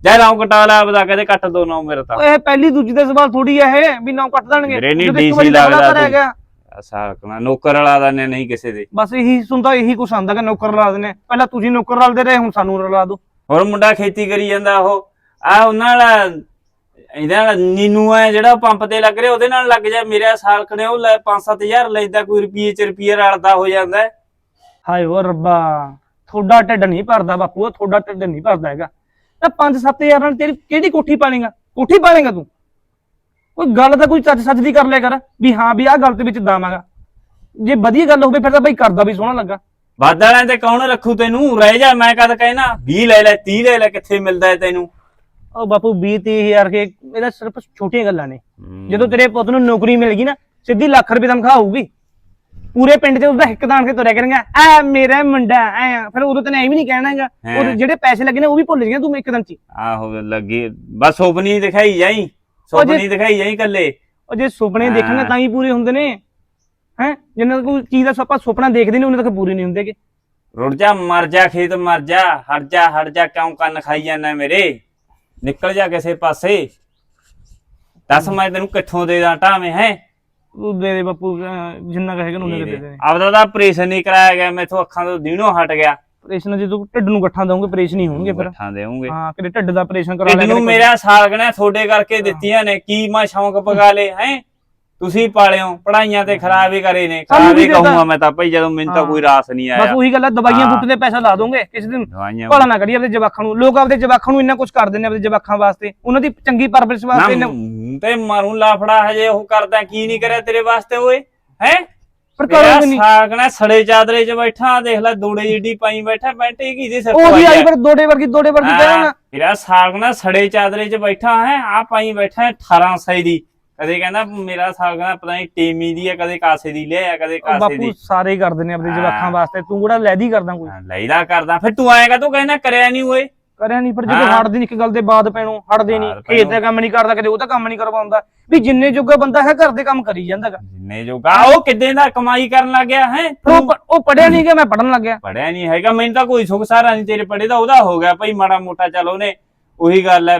ਜਾ ਨਾਮ ਕਟਾ ਲਾ ਬਦਾ ਕਦੇ ਕੱਟ ਦੋ ਨਾ ਮੇਰੇ ਤਾਂ। ਇਹ ਪਹਿਲੀ ਦੂਜੀ ਦਾ ਸਵਾਲ ਥੋੜੀ ਆ ਇਹ ਵੀ ਨਾ ਕੱਟ ਦੇਣਗੇ। ਮੇਰੇ ਨੀ ਜਦੋਂ ਇੱਕ DC ਵਾਰੀ ਲੱਗਦਾ ਲੱਗਦਾ ਤੂੰ। ਹੈਗਾ। ਸਾਕਣਾ ਨੌਕਰ ਵਾਲਾ ਦਾ ਨੇ ਨਹੀਂ ਕਿਸੇ ਦੇ। ਬਸ ਇਹੀ ਸੁਣਦਾ ਇਹੀ ਕੁਛ ਆਂਦਾ ਕਿ ਨੌਕਰ ਲਾ ਦਿੰਦੇ ਪਹਿਲਾਂ ਤੁਸੀਂ ਨੌਕਰ ਰਲਦੇ ਰਹੇ ਹੁਣ ਸਾਨੂੰ ਰਲਾ ਦਿਓ। ਹੋਰ ਮੁੰਡਾ ਖੇਤੀ ਕਰੀ ਜਾਂਦਾ ਉਹ। ਆ ਉਹਨਾਂ ਨਾਲ ਇਹਦਾ ਨਾਲ ਨੀਨੂ ਹੈ ਜਿਹੜਾ ਉਹ ਪੰਪ ਤੇ ਲੱਗ ਰਿਹਾ ਉਹਦੇ ਨਾਲ ਲੱਗ ਜਾ। ਮੇਰੇ ਸਾਲ ਕਨੇ ਉਹ ਲੈ 5-7000 ਲੈਂਦਾ ਕੋਈ ਰੁਪਏ ਚ ਰੁਪਏ ਰਲਦਾ ਹੋ ਜਾਂਦਾ। ਹੈ। ਹਾਏ ਓ ਰੱਬਾ ਤੁਹਾਡਾ ਢਿੱਡ ਨਹੀਂ ਭਰਦਾ ਬਾਪੂ ਤੁਹਾਡਾ ਢਿੱਡ ਨਹੀਂ ਭਰਦਾ ਹੈਗਾ। ਤਾਂ 5-7000 ਨਾਲ ਤੇਰੀ ਕਿਹੜੀ ਕੋਠੀ ਪਾਲੇਗਾ ਕੋਠੀ ਪਾਲੇਗਾ ਤੂੰ? ਕੋਈ ਗੱਲ ਤਾਂ ਕੋਈ ਚੱਜ ਸੱਚ ਦੀ ਕਰ ਲਿਆ ਕਰ ਵੀ ਹਾਂ ਵੀ ਆਹ ਗੱਲ ਦੇ ਵਿੱਚ ਦਾਮਾਗਾ ਜੇ ਵਧੀਆ ਗੱਲ ਹੋਵੇ ਫਿਰ ਤਾਂ ਬਈ ਕਰਦਾ ਵੀ ਸੋਹਣਾ ਲੱਗਾ। ਬਾਦਲਾਂ ਤੇ ਕੌਣ ਰੱਖੂ ਤੈਨੂੰ? ਰਹਿ ਜਾ ਮੈਂ ਕਦ ਕਹਿਣਾ? 20 ਲੈ ਲੈ 30 ਲੈ ਲੈ ਕਿੱਥੇ ਮਿਲਦਾ ਹੈ ਤੈਨੂੰ? ਉਹ ਬਾਪੂ 20 30000 ਕੇ ਇਹਦਾ ਸਿਰਫ ਛੋਟੀਆਂ ਗੱਲਾਂ ਨੇ। ਜਦੋਂ ਤੇਰੇ ਪੁੱਤ ਨੂੰ ਨੌਕਰੀ ਮਿਲ ਗਈ ਨਾ ਸਿੱਧੀ ਲੱਖ ਰੁਪਏ ਤਨਖਾਹ ਹੋਊਗੀ। ਪੂਰੇ ਪਿੰਡ 'ਚ ਉਹਦਾ ਹਿੱਕ ਦਾਣ ਕੇ ਤੁਰਿਆ ਕਰੇਗਾ ਐ ਮੇਰਾ ਮੁੰਡਾ ਐ। ਫਿਰ ਉਦੋਂ ਤੈਨੂੰ ਐ ਵੀ ਨਹੀਂ ਕਹਿਣਾ ਹੈਗਾ ਹੈਂ। ਉਹ ਜਿਹੜੇ ਪੈਸੇ ਲੱਗੇ ਨੇ ਉਹ ਵੀ ਭੁੱਲ ਜਾਏਗਾ ਤੂੰ ਇੱਕ ਦਿਨ 'ਚ। ਆਹੋ ਲੱਗੀ ਬਸ ਸੁਪਨੀ ਦਿਖਾਈ ਜਾਈ। ਸੁਪਨੀ ਦਿਖਾਈ ਜਾਈ ਕੱਲੇ ਉਹ ਜੇ ਸੁਪਨੇ ਹਾਂ। ਦੇਖਾਂਗੇ ਤਾਂ ਹੀ ਪੂਰੇ ਹੁੰਦੇ ਨੇ ਹੈ? ਜਿੰਨਾ ਕੋਈ ਚੀਜ਼ ਦਾ ਆਪਾਂ ਸੁਪਨਾ ਦੇਖਦੇ ਨੇ ਉਹਨਾਂ ਤੱਕ ਪੂਰੇ ਨਹੀਂ ਹੁੰਦੇਗੇ ਰੁੜ ਜਾ ਮਰ ਜਾ ਖੇਤ ਮਰ ਜਾ ਹਟ ਜਾ ਹਟ ਜਾ ਕਿਉਂ ਕੰਨ ਖਾਈ ਜਾਂਦਾ ਮੇਰੇ? ਨਿਕਲ ਜਾ ਕਿਸੇ ਪਾਸੇ। ਦੱਸ ਮੈਂ ਤੈਨੂੰ ਕਿੱਥੋਂ ਦੇ ਦਾਂ ਢਾਵੇਂ ਹੈ? ਤੂੰ ਦੇ ਦੇ ਬਾਪੂ ਅਹ ਜਿੰਨਾ ਕਹੇਗਾ ਉਹਨੇ ਦੇ ਦੇ ਦੇ। ਆਪਦਾ ਤਾਂ ਆਪਰੇਸ਼ਨ ਨਹੀਂ ਕਰਾਇਆ ਗਿਆ ਮੈਥੋਂ ਅੱਖਾਂ ਤੋਂ ਦੀਨੋਂ ਹਟ ਗਿਆ। ਆਪਰੇਸ਼ਨ ਜੇ ਤੂੰ ਢਿੱਡ ਨੂੰ ਗੱਠਾਂ ਦਊਂਗੇ ਆਪਰੇਸ਼ਨ ਹੀ ਹੋਣਗੇ ਫਿਰ। ਬੱਠਾਂ ਦੇਉਂਗੇ ਹਾਂ ਕਿਤੇ ਢਿੱਡ ਦਾ ਆਪਰੇਸ਼ਨ ਕਰਾ ਢਿੱਡ ਲਿਆ ਨੂੰ ਕਰੇ। ਮੇਰਾ ਸਾਲਗਣਾ ਤੁਹਾਡੇ ਕਰਕੇ ਦਿੱਤੀਆਂ ਨੇ ਕੀ ਮੈਂ ਸ਼ੌਂਕ ਪਗਾ ਲੇ ਹੈ? ਤੁਸੀਂ ਪਾਲਿਓ ਪੜਾਈਆਂ ਤੇ ਖਰਾਬ ਹੀ ਕਰੇ ਨੇ ਖਰਾਬ ਹੀ। ਕਹੂੰਗਾ ਮੈਂ ਤਾਂ ਭਾਈ ਜਦੋਂ ਮੈਨੂੰ ਤਾਂ। ਕੋਈ ਰਾਸ ਨਹੀਂ ਬਸ ਆਇਆ ਉਹੀ ਗੱਲ ਹੈ ਦਵਾਈਆਂ। ਬੁੱਟ ਦੇ ਪੈਸਾ ਲਾ ਦੋਗੇ ਕਿਸੇ ਦਿਨ ਭਲਾ ਨਾ ਕਰੀ ਆਪਣੇ ਜਵਾਖਾਂ ਨੂੰ। ਲੋਕ ਆਪਣੇ ਜਵਾਖਾਂ ਨੂੰ ਇੰਨਾ ਕੁਝ ਕਰ ਦਿੰਦੇ ਆਪਣੇ ਜਵਾਖਾਂ ਵਾਸਤੇ। ਉਹਨਾਂ ਦੀ ਚੰਗੀ ਪਰਵਰਿਸ਼ ਨਾ ਵਾਸਤੇ ਤੇ ਮਾਰੂ ਲਾਫੜਾ ਹਜੇ ਉਹ ਕਰਦਾ ਕੀ ਨਹੀਂ ਕਰਿਆ ਤੇਰੇ ਵਾਸਤੇ ਓਏ ਹੈ? ਪਰ ਮੇਰਾ ਕਰੋਗੇ ਨਹੀਂ। ਸਾਗਣਾ ਸੜੇ ਚਾਦਰੇ 'ਚ ਬੈਠਾ ਦੇਖ ਲੈ ਦੋੜੇ ਜਿੱਡੀ ਪਾਈ ਬੈਠਾ ਪੈਂਟ ਹੀ ਕੀ ਦੇ ਸਿਰ ਉਹ ਵੀ ਪਵਾਈ ਆਈ ਹੈ। ਫਿਰ ਦੋੜੇ ਵਰਗੀ ਦੋੜੇ ਵਰਗੀ ਕਹਿਣਾ ਨਾ ਮੇਰਾ ਸਾਗਣਾ ਸੜੇ ਚਾਦਰੇ 'ਚ ਬੈਠਾ ਹੈ ਆ ਪਾਈ ਬੈਠਾ 1800 ਦੀ। ਕਦੇ ਕਹਿੰਦਾ ਮੇਰਾ ਸਾਗਣਾ ਪਤਾ ਨਹੀਂ ਟੀਮੀ ਦੀ ਹੈ ਕਦੇ ਕਾਸੇ ਦੀ ਲਿਆ ਕਦੇ ਕਾਸੇ ਬਾਪੂ ਦੀ। ਸਾਰੇ ਹੀ ਕਰਦੇ ਨੇ ਆਪਣੇ ਹਾਂ। ਜਵਾਖਾਂ ਵਾਸਤੇ। ਤੂੰ ਕਿਹੜਾ ਲੈਦੀ ਕਰਦਾ ਕੋਈ? ਹਾਂ, ਲੈਦਾ ਕਰਦਾ। ਫਿਰ ਤੂੰ ਆਏਗਾ ਤੂੰ ਕਹਿੰਦਾ ਕਰਿਆ ਨਹੀਂ ਓਏ। ਕਰਿਆ ਨਹੀਂ ਪਰ ਜਦੋਂ ਹਾਂ। ਹਟਦੇ ਨਹੀਂ ਇੱਕ ਗੱਲ ਦੇ ਬਾਅਦ ਪੈਣੋਂ ਹਟਦੇ ਨਹੀਂ ਬਾਅਦ ਖੇਤ। ਦਾ ਕੰਮ ਨਹੀਂ ਕਰਦਾ ਕਦੇ ਉਹ ਤਾਂ ਕੰਮ ਨਹੀਂ ਕਰਵਾਉਂਦਾ। ਵੀ ਜਿੰਨੇ ਜੋਗਾ ਬੰਦਾ ਹੈ ਘਰ ਦੇ ਕੰਮ ਕਰੀ ਜਾਂਦਾਗਾ ਜਿੰਨੇ ਜੋਗਾ ਉਹ ਕਿੱਦਾਂ ਦਾ ਕਮਾਈ ਕਰਨ ਲੱਗ ਗਿਆ ਹੈ? ਉਹ ਪ- ਉਹ ਪੜਿਆ ਨਹੀਂ ਕਿ ਮੈਂ ਪੜਨ ਲੱਗਿਆ। ਪੜਿਆ ਨਹੀਂ ਹੈਗਾ ਮੈਨੂੰ ਤਾਂ ਕੋਈ ਸੁਖ ਸਾਰਾ ਨਹੀਂ ਤੇਰੇ ਪੜੇ ਦਾ ਉਹਦਾ ਹੋ ਗਿਆ ਭਾਈ ਮਾੜਾ ਮੋਟਾ ਚੱਲ ਉਹਨੇ ਉਹੀ ਗੱਲ ਹੈ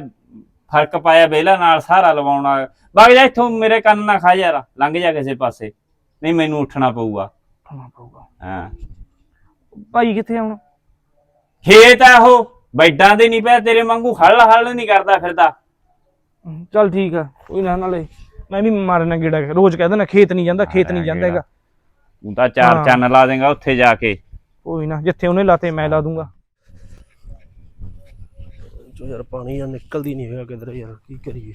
ਫ਼ਰਕ ਪਾਇਆ ਬੇਲਾ ਨਾਲ ਸਹਾਰਾ ਲਵਾਉਣਾ। ਵਗ ਜਾ ਇੱਥੋਂ ਮੇਰੇ ਕੰਨ ਨਾ ਖਾ ਯਾਰ ਲੰਘ ਜਾ ਕਿਸੇ ਪਾਸੇ। ਨਹੀਂ ਮੈਨੂੰ ਉੱਠਣਾ ਪਊਗਾ। ਹਾਂ। ਭਾਈ ਕਿੱਥੇ ਆ ਹੁਣ? ਖੇਤ ਆ ਉਹ। ਬੈਡਾਂ ਦੇ ਨਹੀਂ ਪਿਆ ਤੇਰੇ ਵਾਂਗੂ ਹਲ ਹਲ ਨਹੀਂ ਕਰਦਾ ਫਿਰਦਾ। ਚੱਲ ਠੀਕ ਆ ਕੋਈ ਨਾ ਨਾਲੇ ਮੈਂ ਵੀ ਮਾਰਨਾ ਗੇੜਾ ਰੋਜ਼ ਕਹਿ ਦਿੰਦਾ ਖੇਤ ਨਹੀਂ ਜਾਂਦਾ ਖੇਤ ਨਹੀਂ ਜਾਂਦਾ ਹੈਗਾ। ਤੂੰ ਤਾਂ ਚਾਰ। ਚੰਨ ਲਾ ਦੇਗਾ ਉੱਥੇ ਜਾ ਕੇ। ਕੋਈ ਨਾ ਜਿੱਥੇ ਉਹਨੇ ਲਾਤੇ ਮੈਂ ਲਾ ਦੂੰਗਾ। ਜੋ ਯਾਰ ਪਾਣੀ ਆ ਨਿਕਲਦੀ ਨਹੀਂ ਹੈਗਾ ਕਿਧਰੇ ਯਾਰ ਕੀ ਕਰੀਏ?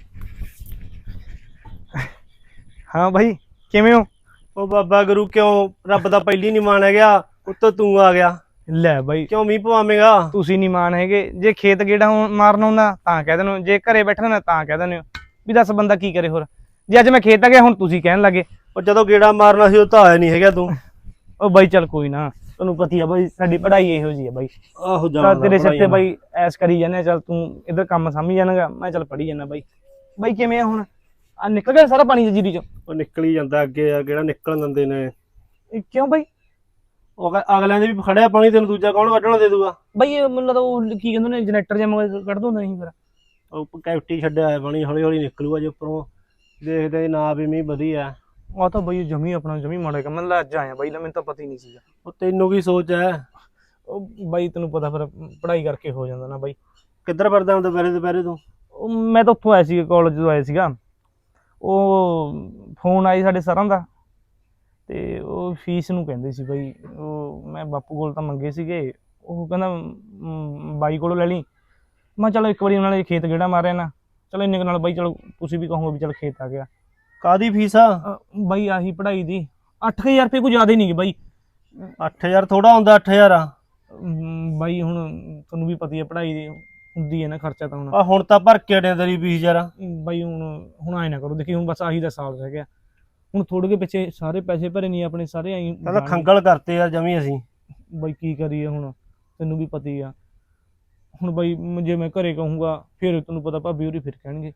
ਹਾਂ ਭਾਈ ਕਿਵੇਂ ਹੋ? ਉਹ ਬਾਬਾ ਗੁਰੂ ਕਿਉਂ? ਰੱਬ ਦਾ ਪਹਿਲੀ ਨਹੀਂ ਮੰਨ ਗਿਆ ਉੱਤੋਂ ਤੂੰ ਆ ਗਿਆ। ਲੈ ਭਾਈ ਕਿਉਂ ਮੀਂਹ ਪਵਾਵੇਂਗਾ? ਤੁਸੀਂ ਨਹੀਂ ਮਾਨ ਹੈਗੇ। ਜੇ ਖੇਤ ਗੇੜਾ ਮਾਰਨ ਆਉਂਦਾ ਤਾਂ ਕਹਿ ਦਿੰਦੇ ਹੋ। ਜੇ ਘਰੇ ਬੈਠਣਾ ਨਾ ਤਾਂ ਕਹਿ ਦਿੰਦੇ ਹੋ। ਵੀ ਦੱਸ ਬੰਦਾ ਕੀ ਕਰੇ ਹੋਰ? ਜੇ ਅੱਜ ਮੈਂ ਖੇਤ ਆ ਗਿਆ ਹੁਣ ਤੁਸੀਂ ਕਹਿਣ ਲੱਗੇ। ਉਹ ਜਦੋਂ ਗੇੜਾ ਮਾਰਨਾ ਸੀ ਉਹ ਤਾਂ ਆਇਆ ਨਹੀਂ ਹੈਗਾ ਤੂੰ। ਉਹ ਬਾਈ ਚੱਲ ਕੋਈ ਨਾ। ਤੁਹਾਨੂੰ ਪਤੀ ਆ ਬਾਈ ਸਾਡੀ ਪੜ੍ਹਾਈ ਇਹੋ ਜੀ ਆ ਬਾਈ। ਆਹੋ ਤਾਂ ਤੇਰੇ ਸਿਰ ਤੇ ਬਾਈ ਐਸ ਕਰੀ ਜਾਂਦੇ ਆ, ਚੱਲ ਤੂੰ ਇਧਰ ਕੰਮ ਸਮਝ ਜਾਣਾਗਾ ਮੈਂ ਚੱਲ ਪੜ੍ਹੀ ਜਾਣਾ ਬਾਈ। ਬਾਈ ਕਿਵੇਂ ਆ ਹੁਣ? ਆ ਨਿਕਲ ਗਿਆ ਸਾਰਾ ਪਾਣੀ ਜੀਰੀ ਚੋਂ। ਉਹ ਨਿਕਲ ਹੀ ਜਾਂਦਾ ਅੱਗੇ ਆ ਕਿਹੜਾ ਨਿਕਲਣ ਦਿੰਦੇ ਨੇ। ਇਹ ਕਿਉਂ ਬਾਈ? ਉਹ ਕਹਿ- ਅਗਲਿਆਂ ਦੇ ਵੀ ਖੜਿਆ ਪਾਣੀ ਤੈਨੂੰ ਦੂਜਾ ਕੌਣ ਕੱਢਣਾ ਦੇ ਦੂਗਾ? ਬਾਈ ਇਹ ਮੈਨੂੰ ਲੱਗਦਾ ਉਹ ਕੀ ਕਹਿੰਦੇ ਨੇ ਜਨਰੇਟਰ ਜਿਹਾ ਮਗਰ ਕੱਢ ਦੋ ਨਹੀਂ ਫਿਰ। ਉਹ ਕੈਵਟੀ ਛੱਡਿਆ ਹੋਇਆ ਪਾਣੀ ਹੌਲੀ ਹੌਲੀ ਨਿਕਲੂਗਾ ਜੇ ਉੱਪਰੋਂ। ਦੇਖਦੇ ਨਾ ਵੀ ਮੀਂਹ ਵਧੀਆ। ਆ ਤਾਂ ਬਾਈ ਜਮੀ ਆਪਣਾ ਜਮੀ ਮਾੜਾ ਕੰਮ ਮੈਂ ਅੱਜ ਆਇਆ ਬਾਈ ਲੈ ਮੈਨੂੰ ਤਾਂ ਪਤਾ ਹੀ ਨਹੀਂ ਸੀਗਾ। ਉਹ ਤੈਨੂੰ ਕੀ ਸੋਚ ਹੈ? ਉਹ ਬਾਈ ਤੈਨੂੰ ਪਤਾ ਫਿਰ ਪੜ੍ਹਾਈ ਕਰਕੇ ਹੋ ਜਾਂਦਾ ਨਾ ਬਾਈ। ਕਿੱਧਰ ਫਿਰਦਾ ਹੁੰਦਾ ਦੁਪਹਿਰੇ ਦੁਪਹਿਰੇ ਤੂੰ? ਉਹ ਮੈਂ ਤਾਂ ਉੱਥੋਂ ਆਇਆ ਸੀ ਕਾਲਜ ਤੋਂ ਆਇਆ ਸੀਗਾ। ਉਹ ਫੋਨ ਆਈ ਸਾਡੇ ਸਰਾਂ ਦਾ। ਤੇ ਉਹ ਫੀਸ ਨੂੰ ਕਹਿੰਦੇ ਸੀ ਬਾਈ ਉਹ ਮੈਂ ਬਾਪੂ ਕੋਲ ਤਾਂ ਮੰਗੇ ਸੀਗੇ ਉਹ ਕਹਿੰਦਾ ਬਾਈ ਕੋਲੋਂ ਲੈ ਲਈ। ਮੈਂ ਚਲੋ ਇੱਕ ਵਾਰੀ ਉਹਨਾਂ ਨੇ ਖੇਤ ਗੇੜਾ ਮਾਰਿਆ ਨਾ। ਚਲੋ ਇੰਨੇ ਨਾਲ ਬਾਈ ਚਲੋ ਤੁਸੀਂ ਵੀ ਕਹੋਗੇ ਵੀ ਚਲ ਖੇਤ ਆ ਗਿਆ। ਕਾਦੀ ਫੀਸ ਆ? ਬਾਈ ਆਹੀ ਪੜ੍ਹਾਈ ਦੀ। 8000 ਰੁਪਏ ਕੋਈ ਜ਼ਿਆਦਾ ਹੀ ਨਹੀਂ ਬਾਈ। 8000 ਥੋੜਾ ਹੁੰਦਾ 8000 ਆ। ਬਾਈ ਹੁਣ ਤੁਹਾਨੂੰ ਵੀ ਪਤਾ ਹੀ ਹੈ ਪੜ੍ਹਾਈ ਦੀ ਹੁੰਦੀ ਹੈ ਨਾ ਖਰਚਾ ਤਾਂ ਹੁਣ। ਆ ਹੁਣ ਤਾਂ ਭਰ ਕੇ ਅੜਿਆ ਤੇਰੀ ਫੀਸ ਯਾਰ। ਬਾਈ ਹੁਣ ਹੁਣ ਆਏ ਨਾ ਕਰੋ ਦੇਖੀ ਹੁਣ ਬਸ ਆਹੀ ਦਾ ਸਾਲ ਰਹਿ ਗਿਆ। ਹੁਣ ਥੋੜੇ ਕੇ ਪਿੱਛੇ ਸਾਰੇ ਪੈਸੇ ਭਰੇ ਨਹੀਂ ਆਪਣੇ ਸਾਰੇ ਆਈ ਕਹਿੰਦਾ ਖੰਗਲ ਕਰਤੇ ਯਾਰ ਜਮੀ ਅਸੀਂ। ਬਾਈ ਕੀ ਕਰੀਏ ਹੁਣ? ਤੈਨੂੰ ਵੀ ਪਤਾ ਆ। ਹੁਣ ਬਾਈ ਜੇ ਮੈਂ ਘਰੇ ਕਹੂੰਗਾ ਫਿਰ ਤੈਨੂੰ ਪਤਾ ਭਾਬੀ ਹੋਰੀ ਫਿਰ ਕਹਿਣਗੇ।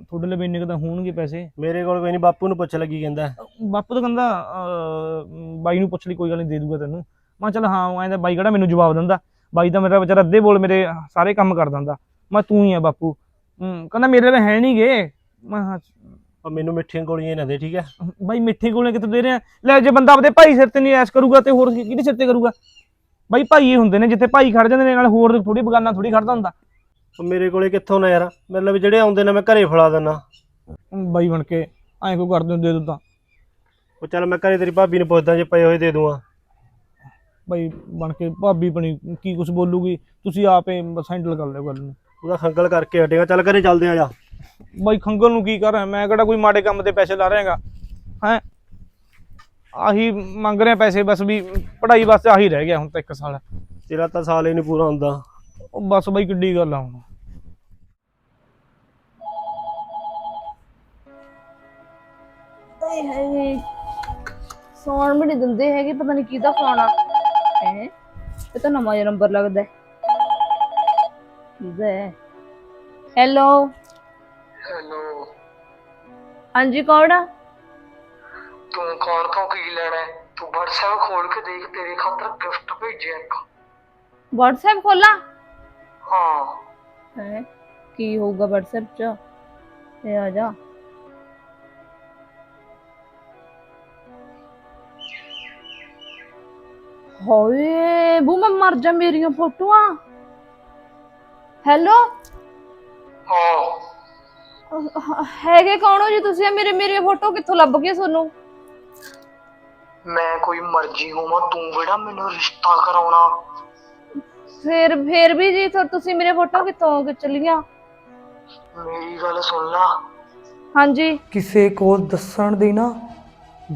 ਤੁਹਾਡੇ ਲਈ ਇੰਨੇ ਕੁ ਤਾਂ ਹੋਣਗੇ ਪੈਸੇ। ਮੇਰੇ ਕੋਲ ਕੋਈ ਨਹੀਂ ਬਾਪੂ ਨੂੰ ਪੁੱਛ ਲੱਗੀ ਕਹਿੰਦਾ। ਬਾਪੂ ਤਾਂ ਕਹਿੰਦਾ ਬਾਈ ਨੂੰ ਪੁੱਛ ਲਈ ਕੋਈ ਗੱਲ ਨਹੀਂ ਦੇ ਦੂਗਾ ਤੈਨੂੰ। ਮੈਂ ਚੱਲ ਹਾਂ ਉਹ ਐਂਦਾ ਬਾਈ ਕਿਹੜਾ ਮੈਨੂੰ ਜਵਾਬ ਦਿੰਦਾ? ਬਾਈ ਤਾਂ ਮੇਰਾ ਵਿਚਾਰਾ ਅੱਧੇ ਬੋਲ ਮੇਰੇ ਸਾਰੇ ਕੰਮ ਕਰ ਦਿੰਦਾ। ਮੈਂ ਤੂੰ ਹੀ ਆ ਬਾਪੂ। ਕਹਿੰਦਾ ਮੇਰੇ ਲਈ ਹੈ ਨਹੀਂ ਗੇ। ਮੈਂ ਉਹ ਮੈਨੂੰ ਮਿੱਠੀਆਂ ਗੋਲੀਆਂ ਨਾ ਦੇ ਠੀਕ ਹੈ? ਬਾਈ ਮਿੱਠੇ ਕੋਲੇ ਕਿਤੇ ਦੇ ਰਿਹਾ ਲੈ ਜੇ ਬੰਦਾ ਆਪਦੇ ਭਾਈ ਸਿਰ ਤੇ ਨਹੀਂ ਐਸ ਕਰੂਗਾ ਤੇ ਹੋਰ ਕਿਹਦੇ ਸਿਰ ਤੇ ਕਰੂਗਾ? ਬਾਈ ਭਾਈ ਹੀ ਹੁੰਦੇ ਨੇ ਜਿੱਥੇ ਭਾਈ ਖੜ ਜਾਂਦੇ ਨੇ ਨਾਲ ਹੋਰ ਥੋੜੀ ਬਗਾਨਾ ਥੋੜੀ ਖੜਦਾ ਹੁੰਦਾ। ਉਹ ਮੇਰੇ ਕੋਲੇ ਕਿੱਥੋਂ ਨਾ ਯਾਰ? ਮਤਲਬ ਜਿਹੜੇ ਆਉਂਦੇ ਨੇ ਮੈਂ ਘਰੇ ਫੜਾ ਦਿੰਦਾ। ਬਾਈ ਬਣ ਕੇ ਐਂ ਕੋ ਕਰਦੇ ਦੇ ਦੋ ਤਾਂ? ਉਹ ਚੱਲ ਮੈਂ ਘਰੇ ਤੇਰੀ ਭਾਬੀ ਨੂੰ ਪੁੱਛਦਾ ਜੇ ਪਏ ਹੋਏ ਦੇ ਦੂੰਗਾ। ਬਾਈ ਬਣ ਕੇ ਭਾਬੀ ਬਣੀ ਕੀ ਕੁਝ ਬੋਲੂਗੀ ਤੁਸੀਂ ਆਪੇ ਹੈਂਡਲ ਕਰ ਲਿਓ ਗੱਲ ਨੂੰ। ਉਹਦਾ ਖੰਗਲ ਕਰਕੇ ਹਟੇਗਾ। ਚੱਲ ਘਰੇ ਚੱਲਦੇ ਆ ਜਾ। ਬਾਈ ਖੰਗਲ ਨੂੰ ਕੀ ਕਰ ਰਿਹਾ? ਮੈਂ ਕਿਹੜਾ ਕੋਈ ਮਾੜੇ ਕੰਮ ਤੇ ਪੈਸੇ ਲਾ ਰਿਹਾਗਾ ਹੈ? ਆਹੀ ਮੰਗ ਰਿਹਾ ਪੈਸੇ ਬਸ ਵੀ ਪੜ੍ਹਾਈ ਵਾਸਤੇ ਆਹੀ ਰਹਿ ਗਿਆ ਹੁਣ ਤਾਂ ਇੱਕ ਸਾਲ। ਤੇਰਾ ਤਾਂ ਸਾਲ ਹੀ ਨਹੀਂ ਪੂਰਾ ਹੁੰਦਾ। ਉਹ ਬਸ ਬਾਈ ਕਿੱਡੀ ਗੱਲ ਆ ਹੁਣ। ਸੌਣ ਵੀ ਨਹੀਂ ਦਿੰਦੇ ਹੈਗੇ ਪਤਾ ਨਹੀਂ ਕਿਹਦਾ ਫੋਨ ਆ। ਹੈ? ਇਹ ਤਾਂ ਨਵਾਂ ਜਿਹਾ ਨੰਬਰ ਲੱਗਦਾ ਹੈ। ਕਿਹਦਾ ਹੈ। Hello hello. ਹਾਂਜੀ ਕੌਣ ਆ? ਤੂੰ ਕੌਣ ਤੋਂ ਕੀ ਲੈਣਾ ਹੈ? ਤੂੰ WhatsApp ਖੋਲ ਕੇ ਦੇਖ ਤੇਰੇ ਖਾਤਰ ਗਿਫਟ ਭੇਜਿਆ ਇੱਕ। WhatsApp ਖੋਲਾ? ਹਾਂ। ਹੈ ਕੀ ਹੋਊਗਾ WhatsApp 'ਚ? ਇਹ ਆ ਜਾ। ਹੋਏ ਬੂ ਮੈਂ ਮਰ ਜਾ ਮੇਰੀਆਂ ਫੋਟੋਆਂ। ਹੈਲੋ? ਹਾਂ। ਹੈਗੇ ਕੌਣ ਹੋ ਜੀ ਤੁਸੀਂ? ਮੇਰੇ ਮੇਰੇ ਫੋਟੋ ਕਿੱਥੋਂ ਲੱਭ ਗਏ ਤੁਹਾਨੂੰ? ਮੈਂ ਕੋਈ ਮਰਜ਼ੀ ਹੋਵਾਂ ਤੂੰ ਕਿਹੜਾ ਮੈਨੂੰ ਰਿਸ਼ਤਾ ਕਰਾਉਣਾ? ਫਿਰ ਫਿਰ ਵੀ ਜੀ ਤੁ- ਤੁਸੀਂ ਮੇਰੇ ਫੋਟੋ ਕਿੱਥੋਂ ਖਿੱਚ ਲੀਆਂ ਮੇਰੀ ਗੱਲ ਸੁਣ ਲਾ। ਹਾਂਜੀ। ਕਿਸੇ ਕੋਲ ਦੱਸਣ ਦੀ ਨਾ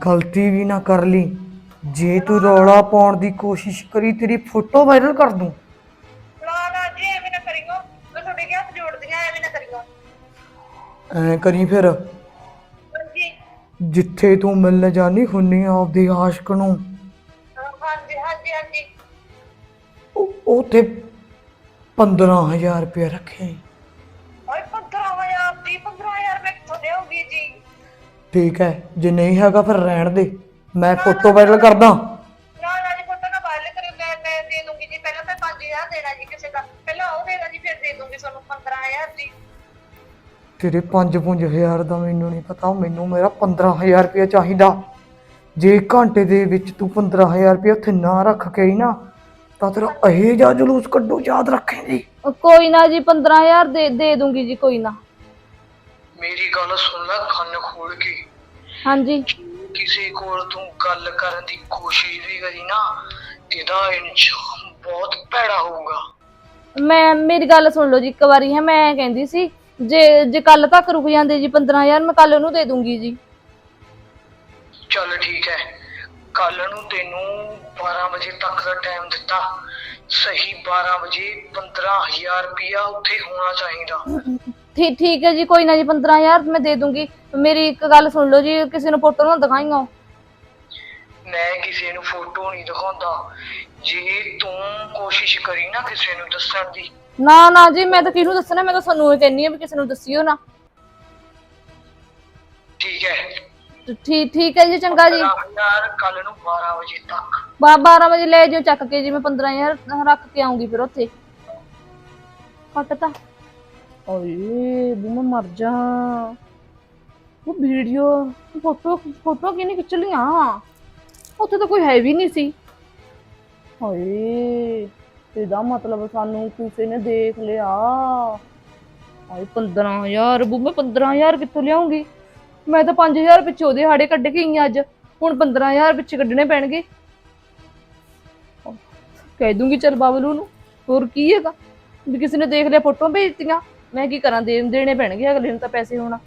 ਗਲਤੀ ਵੀ ਨਾ ਕਰ ਲਈ। ਜੇ ਤੂੰ ਰੌਲਾ ਪਾਉਣ ਦੀ ਕੋਸ਼ਿਸ਼ ਕਰੀ ਤੇਰੀ ਫੋਟੋ ਵਾਇਰਲ ਕਰ ਦੂੰ। ਨਾ ਨਾ ਜੀ ਐਵੇਂ ਨਾ ਕਰਿਓ। ਮੈਂ ਤੁਹਾਡੇ ਹੱਥ ਜੋੜਦੀਆਂ ਐਵੇਂ ਨਾ ਕਰਿਓ। ਐ ਕਰੀ ਫਿਰ? ਹਾਂਜੀ। ਜਿੱਥੇ ਤੂੰ ਮਿਲਣ ਜਾਣੀ ਹੁੰਨੀ ਆ ਆਪਦੇ ਆਸ਼ਕ ਨੂੰ। ਹਾਂਜੀ ਹਾਂਜੀ ਹਾਂਜੀ। ਉਹ- ਉੱਥੇ 15000 ਰੁਪਏ ਰੱਖੇ। ਓਏ 15000 ਦੀ 15000 ਮੈਂ ਕਿੱਥੋਂ ਦੇਵਾਂਗੀ ਜੀ? ਠੀਕ ਹੈ ਜੇ ਨਹੀਂ ਹੈਗਾ ਫਿਰ ਰਹਿਣ ਦੇ। ਮੈਂ ਫੋਟੋ ਵਾਇਰਲ ਕਰਦਾ। ਤੇਰੇ 5-5000 ਦਾ ਮੈਨੂੰ ਨਹੀਂ ਪਤਾ ਮੈਨੂੰ ਮੇਰਾ 15000 ਰੁਪਏ ਚਾਹੀਦਾ। ਜੇ ਘੰਟੇ ਦੇ ਵਿੱਚ ਤੂੰ 15000 ਰੁਪਏ ਉੱਥੇ ਨਾ ਰੱਖ ਕੇ ਆਈ ਨਾ ਤਾਂ ਤੇਰਾ ਇਹ ਜਾ ਜਲੂਸ ਕੱਢੂ ਯਾਦ ਰੱਖੇਂਗੀ। ਉਹ ਕੋਈ ਨਾ ਜੀ 15000 ਦੇ ਦੇ ਦੂੰਗੀ ਜੀ ਕੋਈ ਨਾ। ਮੇਰੀ ਗੱਲ ਸੁਣ ਲੈ ਕੰਨ ਖੋਲ ਕੇ। ਹਾਂਜੀ। ਕਿਸੇ ਕੋਲ ਤੂੰ ਗੱਲ ਕਰਨ ਦੀ ਕੋਸ਼ਿਸ਼ ਵੀ ਕਰੀ ਨਾ ਇਹਦਾ ਇੰਜਾਮ ਬਹੁਤ ਭੈੜਾ ਹੋਊਗਾ। ਮੈਂ ਮੇਰੀ ਗੱਲ ਸੁਣ ਲਓ ਜੀ ਇੱਕ ਵਾਰੀ ਹੈ ਮੈਂ ਕਹਿੰਦੀ ਸੀ ਜੇ ਜੇ ਕੱਲ ਤੱਕ ਰੁਕ ਜਾਂਦੇ ਜੀ 15000 ਮੈਂ ਕੱਲ ਉਹਨੂੰ ਦੇ ਦੂੰਗੀ ਜੀ। ਚੱਲ ਠੀਕ ਹੈ। ਕੱਲ ਨੂੰ ਤੈਨੂੰ 12 ਵਜੇ ਤੱਕ ਦਾ ਟਾਈਮ ਦਿੱਤਾ। ਸਹੀ 12 ਵਜੇ 15000 ਰੁਪਇਆ ਉੱਥੇ ਹੋਣਾ ਚਾਹੀਦਾ। ਠੀਕ ਠੀਕ ਹੈ ਜੀ ਕੋਈ ਨਾ ਜੀ 15000 ਮੈਂ ਦੇ ਦੂੰਗੀ। ਮੇਰੀ ਇੱਕ ਗੱਲ ਸੁਣ ਲਓ ਜੀ ਕਿਸੇ ਨੂੰ ਫੋਟੋ ਨਾ ਦਿਖਾਈਓ। ਮੈਂ ਕਿਸੇ ਨੂੰ ਫੋਟੋ ਨਹੀਂ ਦਿਖਾਉਂਦਾ। ਜੇ ਤੂੰ ਕੋਸ਼ਿਸ਼ ਕਰੀ ਨਾ ਕਿਸੇ ਨੂੰ ਦੱਸਣ ਦੀ ਨਾ ਨਾ ਜੀ ਮੈਂ ਤਾਂ ਕਿਹਨੂੰ ਦੱਸਣਾ ਮੈਂ ਤਾਂ ਤੁਹਾਨੂੰ ਇਹ ਕਹਿੰਨੀ ਆ ਵੀ ਕਿਸੇ ਨੂੰ ਦੱਸਿਓ ਨਾ। ਠੀਕ ਹੈ। ਠੀਕ ਠੀਕ ਹੈ ਜੀ ਚੰਗਾ ਜੀ। 15000 ਕੱਲ ਨੂੰ 12 ਵਜੇ ਤੱਕ। ਬਾ 12 ਵਜੇ ਲੈ ਜਿਓ ਚੱਕ ਕੇ ਜੀ ਮੈਂ 15000 ਰੱਖ ਕੇ ਆਉਂਗੀ ਫਿਰ ਉੱਥੇ। ਕੱਟ ਤਾ। ਓਏ ਵੀ ਮੈਂ ਮਰ ਜਾ। ਉਹ ਵੀਡੀਓ ਫੋਟੋ ਫੋਟੋ ਕਿਹਨੇ ਖਿੱਚ ਲਿਆ ਉੱਥੇ ਤਾਂ ਕੋਈ ਹੈ ਵੀ ਨਹੀਂ ਸੀ। ਹਾਏ। ਇਹਦਾ ਮਤਲਬ ਸਾਨੂੰ ਕਿਸੇ ਨੇ ਦੇਖ ਲਿਆ। ਹਾਏ 15000 ਬੂ ਮੈਂ 15000 ਕਿੱਥੋਂ ਲਿਆਉਂਗੀ? ਮੈਂ ਤਾਂ 5000 ਪਿੱਛੇ ਉਹਦੇ ਹਾੜੇ ਕੱਢ ਕੇ ਆਈ ਹਾਂ ਅੱਜ। ਹੁਣ 15000 ਪਿੱਛੇ ਕੱਢਣੇ ਪੈਣਗੇ। ਕਹਿ ਦੂੰਗੀ ਚਲ ਬਾਬਲੂ ਨੂੰ, ਹੋਰ ਕੀ ਹੈਗਾ? ਵੀ ਕਿਸੇ ਨੇ ਦੇਖ ਲਿਆ, ਫੋਟੋਆਂ ਭੇਜਤੀਆਂ। ਮੈਂ ਕੀ ਕਰਾਂ ਦੇਣ ਦੇਣੇ ਪੈਣਗੇ ਅਗਲੇ ਨੂੰ ਤਾਂ ਪੈਸੇ ਹੋਣਾ।